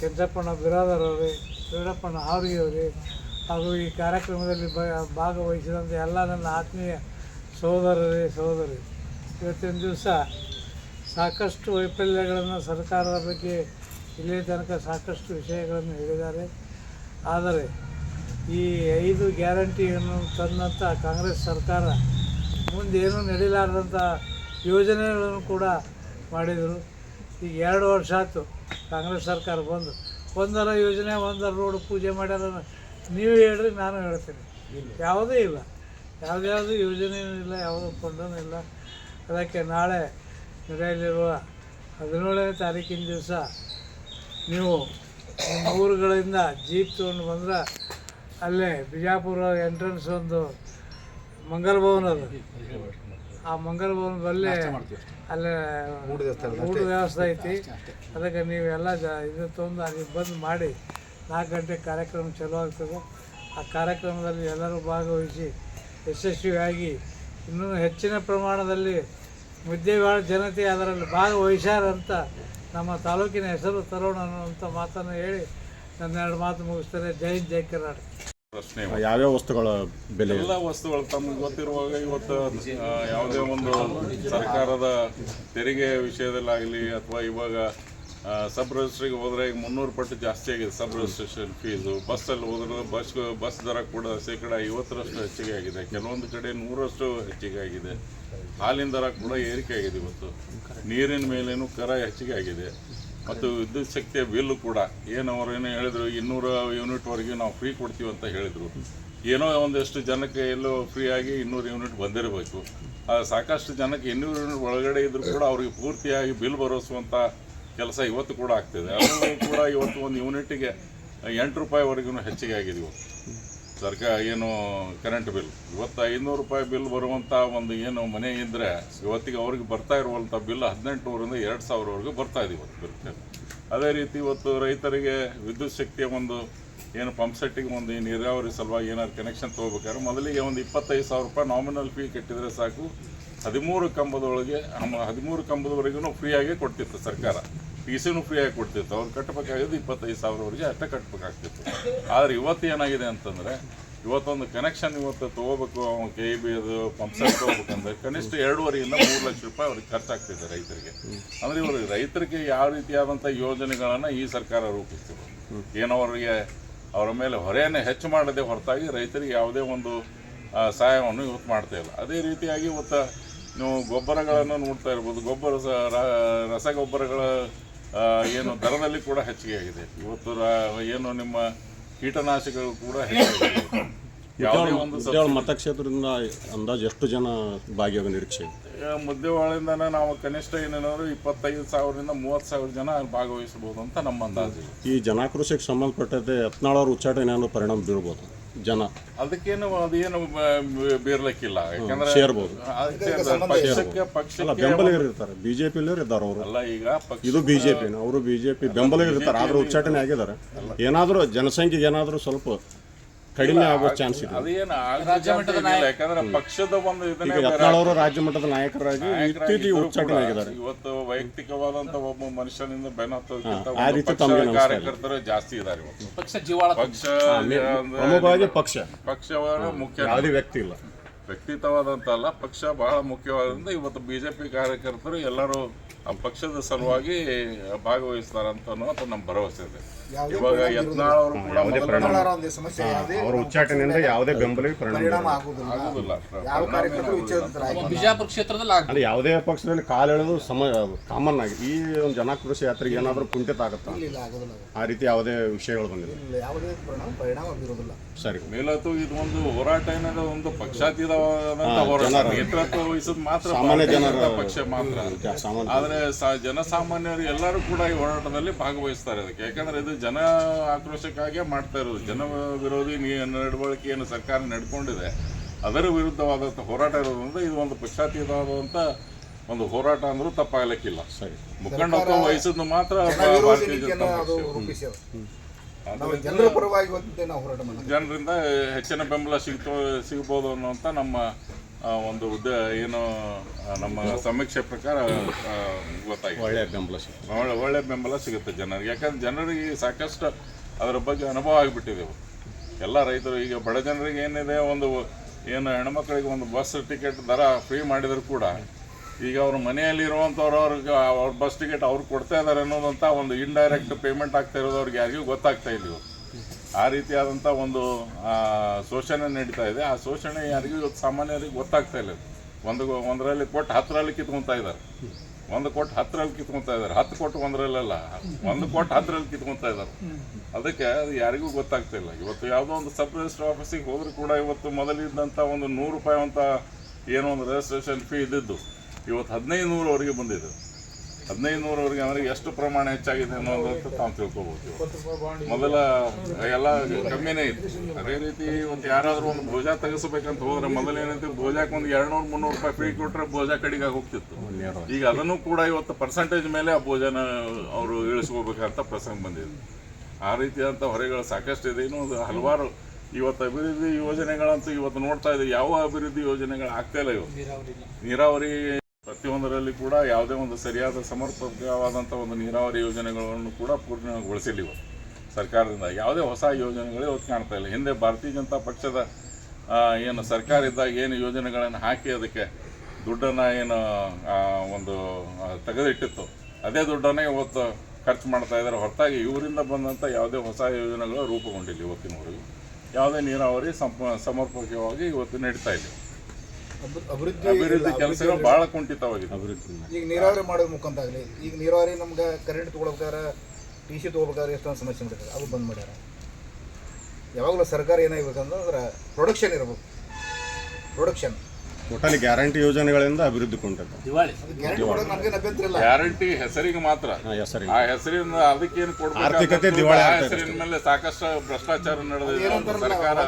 ಕೆಂಚಪ್ಪಣ್ಣ ಬಿರಾದರ್ ಅವರೇ, ವೀರಪ್ಪಣ್ಣ ಅವರೇ ಹಾಗೂ ಈ ಕಾರ್ಯಕ್ರಮದಲ್ಲಿ ಭಾಗವಹಿಸಿದಂಥ ಎಲ್ಲ ನನ್ನ ಆತ್ಮೀಯ ಸಹೋದರರೇ, ಸಹೋದರಿ. ಇವತ್ತಿನ ದಿವಸ ಸಾಕಷ್ಟು ವೈಫಲ್ಯಗಳನ್ನು ಸರ್ಕಾರದ ಬಗ್ಗೆ ಇಲ್ಲಿಯ ತನಕ ಸಾಕಷ್ಟು ವಿಷಯಗಳನ್ನು ಹೇಳಿದ್ದಾರೆ. ಆದರೆ ಈ ಐದು ಗ್ಯಾರಂಟಿಯನ್ನು ತಂದಂಥ ಕಾಂಗ್ರೆಸ್ ಸರ್ಕಾರ ಮುಂದೆ ಏನೂ ನಡೀಲಾರ್ದಂಥ ಯೋಜನೆಗಳನ್ನು ಕೂಡ ಮಾಡಿದರು. ಈಗ ಎರಡು ವರ್ಷ ಆಯ್ತು ಕಾಂಗ್ರೆಸ್ ಸರ್ಕಾರ ಬಂದು. ಒಂದರ ಯೋಜನೆ, ಒಂದರ ರೋಡ್ ಪೂಜೆ ಮಾಡ್ಯಾರ ನೀವು ಹೇಳ್ರಿ, ನಾನು ಹೇಳ್ತೀನಿ. ಯಾವುದೂ ಇಲ್ಲ. ಯಾವುದ್ಯಾವುದು ಯೋಜನೆಯೂ ಇಲ್ಲ, ಯಾವುದೂ ಕೊಂಡನೂ ಇಲ್ಲ. ಅದಕ್ಕೆ ನಾಳೆ ನಡೆಯಲಿರುವ ಹದಿನೇಳನೇ ತಾರೀಕಿನ ದಿವಸ ನೀವು ನಿಮ್ಮ ಊರುಗಳಿಂದ ಜೀಪ್ ತೊಗೊಂಡು ಬಂದ್ರೆ ಅಲ್ಲೇ ಬಿಜಾಪುರ ಎಂಟ್ರೆನ್ಸ್ ಒಂದು ಮಂಗಲ ಭವನ ಅದು. ಆ ಮಂಗಲ ಭವನ ಬಲ್ಲೇ ಅಲ್ಲೇ ಊಟದ ವ್ಯವಸ್ಥೆ ಐತಿ. ಅದಕ್ಕೆ ನೀವೆಲ್ಲ ಜ ಇದು ತೊಗೊಂಡು ಅಲ್ಲಿ ಬಂದು ಮಾಡಿ ನಾಲ್ಕು ಗಂಟೆ ಕಾರ್ಯಕ್ರಮ ಚಲೋ ಆಗ್ತದೆ. ಆ ಕಾರ್ಯಕ್ರಮದಲ್ಲಿ ಎಲ್ಲರೂ ಭಾಗವಹಿಸಿ ಯಶಸ್ವಿಯಾಗಿ ಇನ್ನೂ ಹೆಚ್ಚಿನ ಪ್ರಮಾಣದಲ್ಲಿ ಮುದ್ದೆವಾಳ ಜನತೆ ಅದರಲ್ಲಿ ಭಾಗವಹಿಸ್ಯಾರ ಅಂತ ನಮ್ಮ ತಾಲೂಕಿನ ಹೆಸರು ತರೋಣ ಅನ್ನುವಂಥ ಮಾತನ್ನು ಹೇಳಿ ನನ್ನ ಎರಡು ಮಾತು ಮುಗಿಸ್ತಾರೆ ಜೈ ಹಿಂದ್, ಜೈ ಕರ್ನಾಟಕ. ಪ್ರಶ್ನೆ ಯಾವ್ಯಾವ ವಸ್ತುಗಳ ಬೆಲೆ? ಎಲ್ಲ ವಸ್ತುಗಳು ತಮ್ಗೆ ಗೊತ್ತಿರುವಾಗ ಇವತ್ತು ಯಾವುದೇ ಒಂದು ಸರ್ಕಾರದ ತೆರಿಗೆ ವಿಷಯದಲ್ಲಾಗಲಿ ಅಥವಾ ಇವಾಗ ಸಬ್ ರಿಜಿಸ್ಟ್ರಿಗೆ ಹೋದ್ರೆ ಈಗ ಮುನ್ನೂರು ಪಟ್ಟು ಜಾಸ್ತಿ ಆಗಿದೆ ಸಬ್ ರಿಜಿಸ್ಟ್ರೇಷನ್ ಫೀಸು. ಬಸ್ಸಲ್ಲಿ ಹೋದ್ರೆ ಬಸ್ ಬಸ್ ದರ ಕೂಡ ಶೇಕಡ ಐವತ್ತರಷ್ಟು ಹೆಚ್ಚಿಗೆ ಆಗಿದೆ. ಕೆಲವೊಂದು ಕಡೆ ನೂರಷ್ಟು ಹೆಚ್ಚಿಗೆ ಆಗಿದೆ. ಹಾಲಿನ ದರ ಕೂಡ ಏರಿಕೆ ಆಗಿದೆ ಇವತ್ತು. ನೀರಿನ ಮೇಲೇನು ಕರ ಹೆಚ್ಚಿಗೆ ಆಗಿದೆ. ಮತ್ತು ವಿದ್ಯುತ್ ಶಕ್ತಿಯ ಬಿಲ್ಲು ಕೂಡ. ಏನು ಅವರು ಏನು ಹೇಳಿದ್ರು, ಇನ್ನೂರು ಯೂನಿಟ್ವರೆಗೆ ನಾವು ಫ್ರೀ ಕೊಡ್ತೀವಿ ಅಂತ ಹೇಳಿದರು. ಏನೋ ಒಂದಷ್ಟು ಜನಕ್ಕೆ ಎಲ್ಲೋ ಆಗಿ ಇನ್ನೂರು ಯೂನಿಟ್ ಬಂದಿರಬೇಕು. ಸಾಕಷ್ಟು ಜನಕ್ಕೆ ಇನ್ನೂರು ಯೂನಿಟ್ ಒಳಗಡೆ ಇದ್ದರೂ ಕೂಡ ಅವ್ರಿಗೆ ಪೂರ್ತಿಯಾಗಿ ಬಿಲ್ ಭರಿಸುವಂಥ ಕೆಲಸ ಇವತ್ತು ಕೂಡ ಆಗ್ತಿದೆ. ಅದು ಕೂಡ ಇವತ್ತು ಒಂದು ಯೂನಿಟಿಗೆ ಎಂಟು ರೂಪಾಯಿವರೆಗೂ ಹೆಚ್ಚಿಗೆ ಆಗಿದೆ ಇವತ್ತು. ಸರ್ಕಾರ ಏನು ಕರೆಂಟ್ ಬಿಲ್ ಇವತ್ತು ಐನೂರು ರೂಪಾಯಿ ಬಿಲ್ ಬರುವಂಥ ಒಂದು ಏನು ಮನೆ ಇದ್ದರೆ ಇವತ್ತಿಗೆ ಅವ್ರಿಗೆ ಬರ್ತಾ ಇರುವಂಥ ಬಿಲ್ ಹದಿನೆಂಟು ನೂರಿಂದ ಎರಡು ಸಾವಿರವರೆಗೂ ಬರ್ತಾ ಇದೆ ಇವತ್ತು ಬಿಲ್ ಅದೇ ರೀತಿ ಇವತ್ತು ರೈತರಿಗೆ ವಿದ್ಯುತ್ ಶಕ್ತಿಯ ಒಂದು ಏನು ಪಂಪ್ ಸೆಟ್ಟಿಗೆ ಒಂದು ನೀರಾವರಿ ಸಲುವಾಗಿ ಏನಾದ್ರು ಕನೆಕ್ಷನ್ ತೊಗೋಬೇಕಾದ್ರೆ ಮೊದಲಿಗೆ ಒಂದು ಇಪ್ಪತ್ತೈದು ಸಾವಿರ ರೂಪಾಯಿ ನಾಮಿನಲ್ ಫೀ ಕಟ್ಟಿದರೆ ಸಾಕು. ಹದಿಮೂರು ಕಂಬದೊಳಗೆ ನಮ್ಮ ಹದಿಮೂರು ಕಂಬದವರೆಗೂ ಫ್ರೀಯಾಗಿ ಕೊಡ್ತಿತ್ತು ಸರ್ಕಾರ. ಟಿ ಸಿನೂ ಫ್ರೀಯಾಗಿ ಕೊಡ್ತಿತ್ತು. ಅವ್ರು ಕಟ್ಟಬೇಕಾಗಿದ್ದು ಇಪ್ಪತ್ತೈದು ಸಾವಿರವರೆಗೆ ಅಷ್ಟೇ ಕಟ್ಟಬೇಕಾಗ್ತಿತ್ತು ಆದರೆ ಇವತ್ತು ಏನಾಗಿದೆ ಅಂತಂದರೆ, ಇವತ್ತೊಂದು ಕನೆಕ್ಷನ್ ಇವತ್ತು ತೊಗೋಬೇಕು, ಅವ್ನು ಕೆ ಬಿ ಅದು ಪಂಪ್ ಸೆಟ್ ತೊಗೋಬೇಕಂದ್ರೆ ಕನಿಷ್ಠ ಎರಡೂವರೆಯಿಂದ ಮೂರು ಲಕ್ಷ ರೂಪಾಯಿ ಅವ್ರಿಗೆ ಖರ್ಚಾಗ್ತಿದೆ ರೈತರಿಗೆ. ಅಂದರೆ ಇವರು ರೈತರಿಗೆ ಯಾವ ರೀತಿಯಾದಂಥ ಯೋಜನೆಗಳನ್ನು ಈ ಸರ್ಕಾರ ರೂಪಿಸ್ತಿದೆ. ಏನೋ ಅವರಿಗೆ ಅವರ ಮೇಲೆ ಹೊರೆಯನ್ನು ಹೆಚ್ಚು ಮಾಡದೆ ಹೊರತಾಗಿ ರೈತರಿಗೆ ಯಾವುದೇ ಒಂದು ಸಹಾಯವನ್ನು ಇವತ್ತು ಮಾಡ್ತಾ ಇಲ್ಲ. ಅದೇ ರೀತಿಯಾಗಿ ಇವತ್ತು ನೀವು ಗೊಬ್ಬರಗಳನ್ನು ನೋಡ್ತಾ ಇರ್ಬೋದು. ಗೊಬ್ಬರ ಸ ರಸಗೊಬ್ಬರಗಳ ಏನು ದರದಲ್ಲಿ ಕೂಡ ಹೆಚ್ಚಿಗೆ ಆಗಿದೆ. ಇವತ್ತು ಏನು ನಿಮ್ಮ ಕೀಟನಾಶಕಗಳು ಕೂಡ ಹೆಚ್ಚಾಗಿದೆ ಯಾವುದೇ ಒಂದು ಮತಕ್ಷೇತ್ರದಿಂದ ಅಂದಾಜು ಎಷ್ಟು ಜನ ಭಾಗಿಯಾಗ ನಿರೀಕ್ಷೆ ಇದೆ? ಮುದ್ದೆವಾಳಿಂದನೇ ನಾವು ಕನಿಷ್ಠ ಏನೇನಾದ್ರು ಇಪ್ಪತ್ತೈದು ಸಾವಿರದಿಂದ ಮೂವತ್ತು ಸಾವಿರ ಜನ ಭಾಗವಹಿಸಬಹುದು ಅಂತ ನಮ್ಮ ಅಂದಾಜು ಈ ಜನಾಕ್ರೋಶಕ್ಕೆ ಸಂಬಂಧಪಟ್ಟಂತೆ ಯತ್ನಾಳವ್ರ ಉಚ್ಚಾಟನೆ ಏನಾದ್ರು ಪರಿಣಾಮ ಬೀಳ್ಬೋದು ಜನ. ಅದಕ್ಕೇನು ಅದೇನು ಬೀರ್ಲಿಕ್ಕಿಲ್ಲ. ಯಾಕಂದ್ರೆ ಸೇರ್ಬೋದು. ಅದಕ್ಕೆ ಪಕ್ಷಕ್ಕೆ ಅಲ್ಲ ಪಕ್ಷಕ್ಕೆ ಬೆಂಬಲಿಗರು ಇರ್ತಾರೆ. ಬಿಜೆಪಿಲಿ ಇದ್ದಾರೆ ಅವರು. ಅಲ್ಲ ಈಗ ಪಕ್ಷ ಇದು ಬಿಜೆಪಿ ಅವರು ಬಿಜೆಪಿ ಬೆಂಬಲಿಗರು ಇರ್ತಾರೆ. ಆದ್ರೆ ಉಚ್ಚಾಟನೆ ಆಗಿದ್ದಾರೆ. ಏನಾದರೂ ಜನಸಂಖ್ಯೆಗೆ ಏನಾದರೂ ಸ್ವಲ್ಪ ಕಡಿಮೆ ಆಗೋ ಚಾನ್ಸ್ ಇದೆ. ಅದೇನು ಆಗ್ಬೇಕಂತೇನಿಲ್ಲ. ಯಾಕಂದ್ರೆ ಪಕ್ಷದ ಒಂದು ಈಗ ಇದನ್ನೇ ಯತ್ನಾಳವರು ರಾಜ್ಯ ಮಟ್ಟದ ನಾಯಕರಾಗಿ ಇತ್ತೀಚೆಗೆ ಇದ್ರೂ ಉಚ್ಚಾಟನೆ ಕೂಡ ಆಗಿದ್ದಾರೆ ಇವತ್ತು ವೈಯಕ್ತಿಕವಾದಂತ ಒಬ್ಬ ಮನುಷ್ಯನಿಂದ ಬೆನ್ನ ಹತ್ತೋದಕ್ಕಿಂತ ಆ ರೀತಿ ತಮಗೆ ಕಾರ್ಯಕರ್ತರು ಜಾಸ್ತಿ ಇದ್ದಾರೆ ಇವತ್ತು. ಪಕ್ಷ ಜೀವಾಳ ಪಕ್ಷ ಅಂದ್ರೆ ಪ್ರಮುಖವಾಗಿ ಪಕ್ಷ. ಪಕ್ಷವರ ಮುಖ್ಯ ಯಾವುದೇ ವ್ಯಕ್ತಿ ಇಲ್ಲ. ವ್ಯಕ್ತಿತ್ವವಾದಂತಲ್ಲ ಪಕ್ಷ ಬಹಳ ಮುಖ್ಯವಾದ್ರಿಂದ ಇವತ್ತು ಬಿಜೆಪಿ ಕಾರ್ಯಕರ್ತರು ಎಲ್ಲರೂ ಆ ಪಕ್ಷದ ಸಲುವಾಗಿ ಭಾಗವಹಿಸ್ತಾರಂತ ಅನ್ನೋದು ನಮ್ಮ ಭರವಸೆ ಇದೆ. ಇವಾಗ ಯತ್ನಾಳ್ ಅವರು ಕೂಡ ಮೊದಲ ಒಂದು ಸಮಸ್ಯೆ ಯಾವುದೇ ಅವರ ಉಚ್ಚಾಟನೆಯಿಂದ ಯಾವುದೇ ಬೆಂಬಲ ಪರಿಣಾಮ. ಆಗುವುದಿಲ್ಲ. ಯಾವ ಬಿಜಾಪುರ ಕ್ಷೇತ್ರದಲ್ಲಿ ಆಗ ಯಾವುದೇ ಪಕ್ಷದಲ್ಲಿ ಕಾಲೆಳೆದು ಸಮ ಕಾಮನ್ ಆಗಿ ಈ ಒಂದು ಜನಾಕ್ರೋಶ ಯಾತ್ರೆಗೆ ಏನಾದರೂ ಕುಂಠಿತ ಆಗುತ್ತಾ? ಇಲ್ಲ ಆಗೋದಿಲ್ಲ ಆ ರೀತಿ ಯಾವುದೇ ವಿಷಯಗಳು ಬಂದಿಲ್ಲ. ಇಲ್ಲ ಯಾವುದೇ ಪರಿಣಾಮ ಪರಿಣಾಮ ಬೀರುವುದಿಲ್ಲ. ಸರಿ. ಮೇಲತ್ತು ಇದು ಒಂದು ಹೋರಾಟ ಏನದ ಒಂದು ಪಕ್ಷಾತೀತವಾದಂತ ಹೋರಾಟ. ನೇತೃತ್ವ ವಹಿಸೋದು ಮಾತ್ರ ಸಾಮಾನ್ಯ ಭಾರತೀಯ ಜನರ- ಜನತಾ ಪಕ್ಷ ಮಾತ್ರ. ಸಾಮಾನ್ಯ ಆದ್ರೆ ಸಾ- ಜನಸಾಮಾನ್ಯರು ಎಲ್ಲರೂ ಕೂಡ ಈ ಹೋರಾಟದಲ್ಲಿ ಭಾಗವಹಿಸ್ತಾರೆ ಅದಕ್ಕೆ. ಯಾಕಂದ್ರೆ ಇದು ಜನ ಆಕ್ರೋಶಕ್ಕಾಗಿ ಮಾಡ್ತಾ ಇರೋದು. ಜನ ವಿರೋಧಿ ನಡವಳಿಕೆಯನ್ನು ಸರ್ಕಾರ ನಡ್ಕೊಂಡಿದೆ. ಅದರ ವಿರುದ್ಧವಾದಂಥ ಹೋರಾಟ ಇರೋದ್ರಿಂದ ಇದು ಒಂದು ಪಕ್ಷಾತೀತವಾದಂಥ ಒಂದು ಹೋರಾಟ ಅಂದ್ರೂ ತಪ್ಪಾಗಲಿಕ್ಕಿಲ್ಲ. ಸರಿ. ಮುಖಂಡತ್ವ ವಹಿಸಿದ್ದು ಮಾತ್ರ ಭಾರತೀಯ ಜನತಾ ಪಕ್ಷ. ಜನರ ಪರವಾಗಿ ಜನರಿಂದ ಹೆಚ್ಚಿನ ಬೆಂಬಲ ಸಿಗ್ತೋ ಸಿಗ್ಬೋದು ಅನ್ನುವಂಥ ನಮ್ಮ ಒಂದು ಉದ್ದ ಏನು ನಮ್ಮ ಸಮೀಕ್ಷೆ ಪ್ರಕಾರ ಗೊತ್ತಾಯ್ತು. ಗೊತ್ತಾಗಿದೆ ಒಳ್ಳೆಯ ಬೆಂಬಲ ಸಿಗುತ್ತೆ ಒಳ್ಳೆ ಒಳ್ಳೆ ಬೆಂಬಲ ಸಿಗುತ್ತೆ ಜನರಿಗೆ. ಯಾಕಂದ್ರೆ ಜನರಿಗೆ ಸಾಕಷ್ಟು ಅದರ ಬಗ್ಗೆ ಅನುಭವ ಆಗಿಬಿಟ್ಟಿದೆ. ಎಲ್ಲ ರೈತರು ಈಗ ಬಡ ಜನರಿಗೆ ಏನಿದೆ ಒಂದು ಏನು ಹೆಣ್ಮಕ್ಳಿಗೆ ಒಂದು ಬಸ್ ಟಿಕೆಟ್ ದರ ಫ್ರೀ ಮಾಡಿದರೂ ಕೂಡ ಈಗ ಅವ್ರ ಮನೆಯಲ್ಲಿ ಇರುವಂಥವ್ರು ಅವ್ರಿಗೆ ಅವ್ರ ಬಸ್ ಟಿಕೆಟ್ ಅವ್ರು ಕೊಡ್ತಾ ಇದ್ದಾರೆ ಅನ್ನೋದಂಥ ಒಂದು ಇಂಡೈರೆಕ್ಟ್ ಪೇಮೆಂಟ್ ಆಗ್ತಾ ಇರೋದು ಅವ್ರಿಗೆ ಯಾರಿಗೂ ಗೊತ್ತಾಗ್ತಾ ಇಲ್ಲ ಇವತ್ತು ಆ ರೀತಿಯಾದಂಥ ಒಂದು ಶೋಷಣೆ ನಡೀತಾ ಇದೆ. ಆ ಶೋಷಣೆ ಯಾರಿಗೂ ಇವತ್ತು ಸಾಮಾನ್ಯರಿಗೆ ಗೊತ್ತಾಗ್ತಾ ಇಲ್ಲ. ಒಂದು, ಒಂದರಲ್ಲಿ ಕೊಟ್ಟು ಹತ್ತರಲ್ಲಿ ಕಿತ್ಕೊತಾ ಇದ್ದಾರೆ. ಒಂದು ಕೊಟ್ಟು ಹತ್ತರಲ್ಲಿ ಕಿತ್ಕೊತಾ ಇದ್ದಾರೆ. ಹತ್ತು ಕೊಟ್ಟು ಒಂದರಲ್ಲ ಒಂದು ಕೊಟ್ಟು ಹತ್ತರಲ್ಲಿ ಕಿತ್ಕೊತಾ ಇದ್ದಾರೆ. ಅದಕ್ಕೆ ಅದು ಯಾರಿಗೂ ಗೊತ್ತಾಗ್ತಾ ಇಲ್ಲ. ಇವತ್ತು ಯಾವುದೋ ಒಂದು ಸಬ್ ರಿಜಿಸ್ಟರ್ ಆಫೀಸಿಗೆ ಹೋದ್ರೆ ಕೂಡ ಇವತ್ತು ಮೊದಲಿದ್ದಂಥ ಒಂದು ನೂರು ರೂಪಾಯಿ ಅಂತ ಏನೋ ಒಂದು ರಿಜಿಸ್ಟ್ರೇಷನ್ ಫೀ ಇದ್ದಿದ್ದು ಇವತ್ತು ಹದಿನೈದು ನೂರವರೆಗೆ ಬಂದಿದೆ. ಹದಿನೈದು ನೂರವರೆಗೆ ಅಂದರೆ ಎಷ್ಟು ಪ್ರಮಾಣ ಹೆಚ್ಚಾಗಿದೆ ಅನ್ನೋದಂತ ತಾವು ತಿಳ್ಕೊಬೋದು. ಮೊದಲ ಎಲ್ಲ ಕಮ್ಮಿನೇ ಇತ್ತು. ಅದೇ ರೀತಿ ಒಂದು ಯಾರಾದರೂ ಒಂದು ಭೋಜ ತೆಗೆಸಬೇಕಂತ ಹೋದ್ರೆ ಮೊದಲು ಏನಂತ ಭೋಜಕ್ಕೆ ಒಂದು ಎರಡ್ನೂರು ಮುನ್ನೂರು ರೂಪಾಯಿ ಫ್ರೀ ಕೊಟ್ಟರೆ ಭೋಜ ಕಡಿಗೆ ಹೋಗ್ತಿತ್ತು ಈಗ ಅದನ್ನು ಕೂಡ ಇವತ್ತು ಪರ್ಸೆಂಟೇಜ್ ಮೇಲೆ ಆ ಭೋಜನ ಅವರು ಇಳಿಸ್ಕೋಬೇಕಂತ ಪ್ರಸಂಗ ಬಂದಿದೆ. ಆ ರೀತಿಯಾದಂಥ ಹೊರೆಗಳು ಸಾಕಷ್ಟು ಇದೆ. ಇನ್ನೂ ಹಲವಾರು ಇವತ್ತು ಅಭಿವೃದ್ಧಿ ಯೋಜನೆಗಳಂತೂ ಇವತ್ತು ನೋಡ್ತಾ ಇದೆ ಯಾವ ಅಭಿವೃದ್ಧಿ ಯೋಜನೆಗಳು ಆಗ್ತಾ ಇಲ್ಲ ಇವತ್ತು. ನೀರಾವರಿ ಪ್ರತಿಯೊಂದರಲ್ಲಿ ಕೂಡ ಯಾವುದೇ ಒಂದು ಸರಿಯಾದ ಸಮರ್ಪಕವಾದಂಥ ಒಂದು ನೀರಾವರಿ ಯೋಜನೆಗಳನ್ನು ಕೂಡ ಪೂರ್ಣಗೊಳಿಸಿಲ್ಲ ಇವತ್ತು ಸರ್ಕಾರದಿಂದ. ಯಾವುದೇ ಹೊಸ ಯೋಜನೆಗಳು ಇವತ್ತು ಕಾಣ್ತಾ ಇಲ್ಲ. ಹಿಂದೆ ಭಾರತೀಯ ಜನತಾ ಪಕ್ಷದ ಏನು ಸರ್ಕಾರ ಇದ್ದಾಗ ಏನು ಯೋಜನೆಗಳನ್ನು ಹಾಕಿ ಅದಕ್ಕೆ ದುಡ್ಡನ್ನು ಏನು ಒಂದು ತೆಗೆದಿಟ್ಟಿತ್ತು. ಅದೇ ದುಡ್ಡನ್ನೇ ಇವತ್ತು ಖರ್ಚು ಮಾಡ್ತಾ ಇದ್ದಾರೆ. ಹೊರತಾಗಿ ಇವರಿಂದ ಬಂದಂಥ ಯಾವುದೇ ಹೊಸ ಯೋಜನೆಗಳು ರೂಪುಗೊಂಡಿಲ್ಲ ಇವತ್ತಿನವರೆಗೂ. ಯಾವುದೇ ನೀರಾವರಿ ಸಮರ್ಪಕವಾಗಿ ಇವತ್ತು ನಡೀತಾ ಇಲ್ಲ. ಅಭಿವೃದ್ಧಿ ಅಭಿವೃದ್ಧಿ ಕೆಲಸಗಳು ಬಹಳ ಕುಂಠಿತವಾಗಿದೆ. ಅಭಿವೃದ್ಧಿ ಈಗ ನೀರಾವರಿ ಮಾಡೋದು ಮುಖಾಂತರ ಆಗಲಿ ಈಗ ನೀರಾವರಿ ನಮ್ಗೆ ಕರೆಂಟ್ ತೊಗೊಳ್ಬೇಕಾದ್ರೆ ಟಿ ಸಿ ತೊಗೊಳ್ಬೇಕಾದ್ರೆ ಎಷ್ಟೊಂದು ಸಮಸ್ಯೆ ಮಾಡಿದ್ದಾರೆ ಅದು ಬಂದ್ ಮಾಡ್ಯಾರ. ಯಾವಾಗಲೂ ಸರ್ಕಾರ ಏನಾಗಬೇಕಂದ್ರೆ ಪ್ರೊಡಕ್ಷನ್ ಇರಬೇಕು. ಪ್ರೊಡಕ್ಷನ್ ಒಟ್ಟಲ್ಲಿ ಗ್ಯಾರಂಟಿ ಯೋಜನೆಗಳಿಂದ ಅಭಿವೃದ್ಧಿ ಕೊಂಡದ್ದು. ಗ್ಯಾರಂಟಿ ಹೆಸರಿಗೆ ಮಾತ್ರ. ಆ ಹೆಸರಿನ ಅದಕ್ಕೇನು ಕೊಡ್ಬೇಕು ಆರ್ಥಿಕತೆ ದಿವಾಳಿ ಆ ಹೆಸರಿನ ಮೇಲೆ ಸಾಕಷ್ಟು ಭ್ರಷ್ಟಾಚಾರ ನಡೆದಿದೆ ಒಂದು ಸರ್ಕಾರ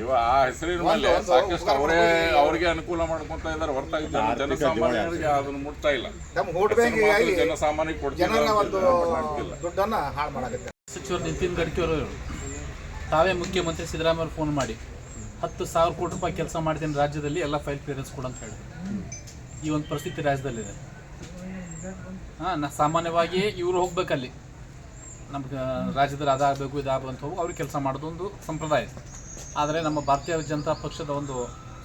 ಇವ ಆ ಹೆಸರಿನ ಮೇಲೆ ಸಾಕಷ್ಟು ಅವರೇ ಅವರಿಗೆ ಅನುಕೂಲ ಮಾಡ್ಕೊಂತ ಇದ್ದಾರೆ. ಹೊರತಾಗಿ ಜನ ಜನಸಾಮಾನ್ಯರಿಗೆ ಅದನ್ನು ಮುಟ್ತಾ ಇಲ್ಲ. ನಮ್ಮ ವೋಟ್ ಬ್ಯಾಂಕ್ ಮಾತ್ರ ಜನಸಾಮಾನ್ಯರಿಗೆ ಕೊಡ್ತಿದ್ದಾರೆ ಜನರ ಒಂದು ಮಾಡ್ತಿಲ್ಲ. ದುಡ್ಡನ್ನು ಹಾಳು ಮಾಡಾಕತ್ತೆ. ಸಚಿವರು ನಿತಿನ್ ಗಡ್ಕಿ ಅವರು ತಾವೇ ಮುಖ್ಯಮಂತ್ರಿ ಸಿದ್ದರಾಮಯ್ಯ ಫೋನ್ ಮಾಡಿ. ಹತ್ತು ಸಾವಿರ ಕೋಟಿ ರೂಪಾಯಿ ಕೆಲಸ ಮಾಡ್ತೀನಿ ರಾಜ್ಯದಲ್ಲಿ, ಎಲ್ಲ ಫೈಲ್ ಕ್ಲಿಯರೆನ್ಸ್ ಕೊಡು ಅಂತ ಹೇಳಿದ್ರು. ಈ ಒಂದು ಪರಿಸ್ಥಿತಿ ರಾಜ್ಯದಲ್ಲಿದೆ. ಹಾಂ, ನಾ ಸಾಮಾನ್ಯವಾಗಿ ಇವರು ಹೋಗ್ಬೇಕಲ್ಲಿ. ನಮ್ಗೆ ರಾಜ್ಯದಲ್ಲಿ ಅದಾಗಬೇಕು, ಇದಾಗಬೇಕು ಅಂತ ಹೋಗಿ ಅವ್ರಿಗೆ ಕೆಲಸ ಮಾಡೋದು ಒಂದು ಸಂಪ್ರದಾಯ. ಆದರೆ ನಮ್ಮ ಭಾರತೀಯ ಜನತಾ ಪಕ್ಷದ ಒಂದು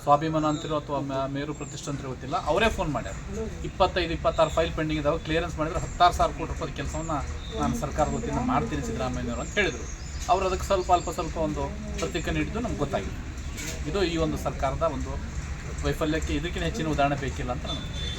ಸ್ವಾಭಿಮಾನ ಅಂತಿರೋ ಅಥವಾ ಮೇರು ಪ್ರತಿಷ್ಠೆ ಅಂತ ಗೊತ್ತಿಲ್ಲ. ಅವರೇ ಫೋನ್ ಮಾಡ್ಯಾರ. ಇಪ್ಪತ್ತೈದು, ಇಪ್ಪತ್ತಾರು ಫೈಲ್ ಪೆಂಡಿಂಗ್ ಇದಾವೆ. ಕ್ಲಿಯರೆನ್ಸ್ ಮಾಡಿದ್ರೆ ಹತ್ತಾರು ಸಾವಿರ ಕೋಟಿ ರೂಪಾಯಿ ಕೆಲಸವನ್ನು ನಾನು ಸರ್ಕಾರದ ವತಿಯಿಂದ ಮಾಡ್ತೀನಿ ಸಿದ್ದರಾಮಯ್ಯನವರು ಅಂತ ಹೇಳಿದರು. ಅವರು ಅದಕ್ಕೆ ಸ್ವಲ್ಪ, ಅಲ್ಪ ಸ್ವಲ್ಪ ಒಂದು ಪ್ರತಿಕ್ರಿಯೆ ನೀಡಿದ್ದು ನಮ್ಗೆ ಗೊತ್ತಾಗಿದೆ. ಇದು ಈ ಒಂದು ಸರ್ಕಾರದ ಒಂದು ವೈಫಲ್ಯಕ್ಕೆ ಇದಕ್ಕಿಂತ ಹೆಚ್ಚಿನ ಉದಾಹರಣೆ ಬೇಕಿಲ್ಲ ಅಂತ ನಾನು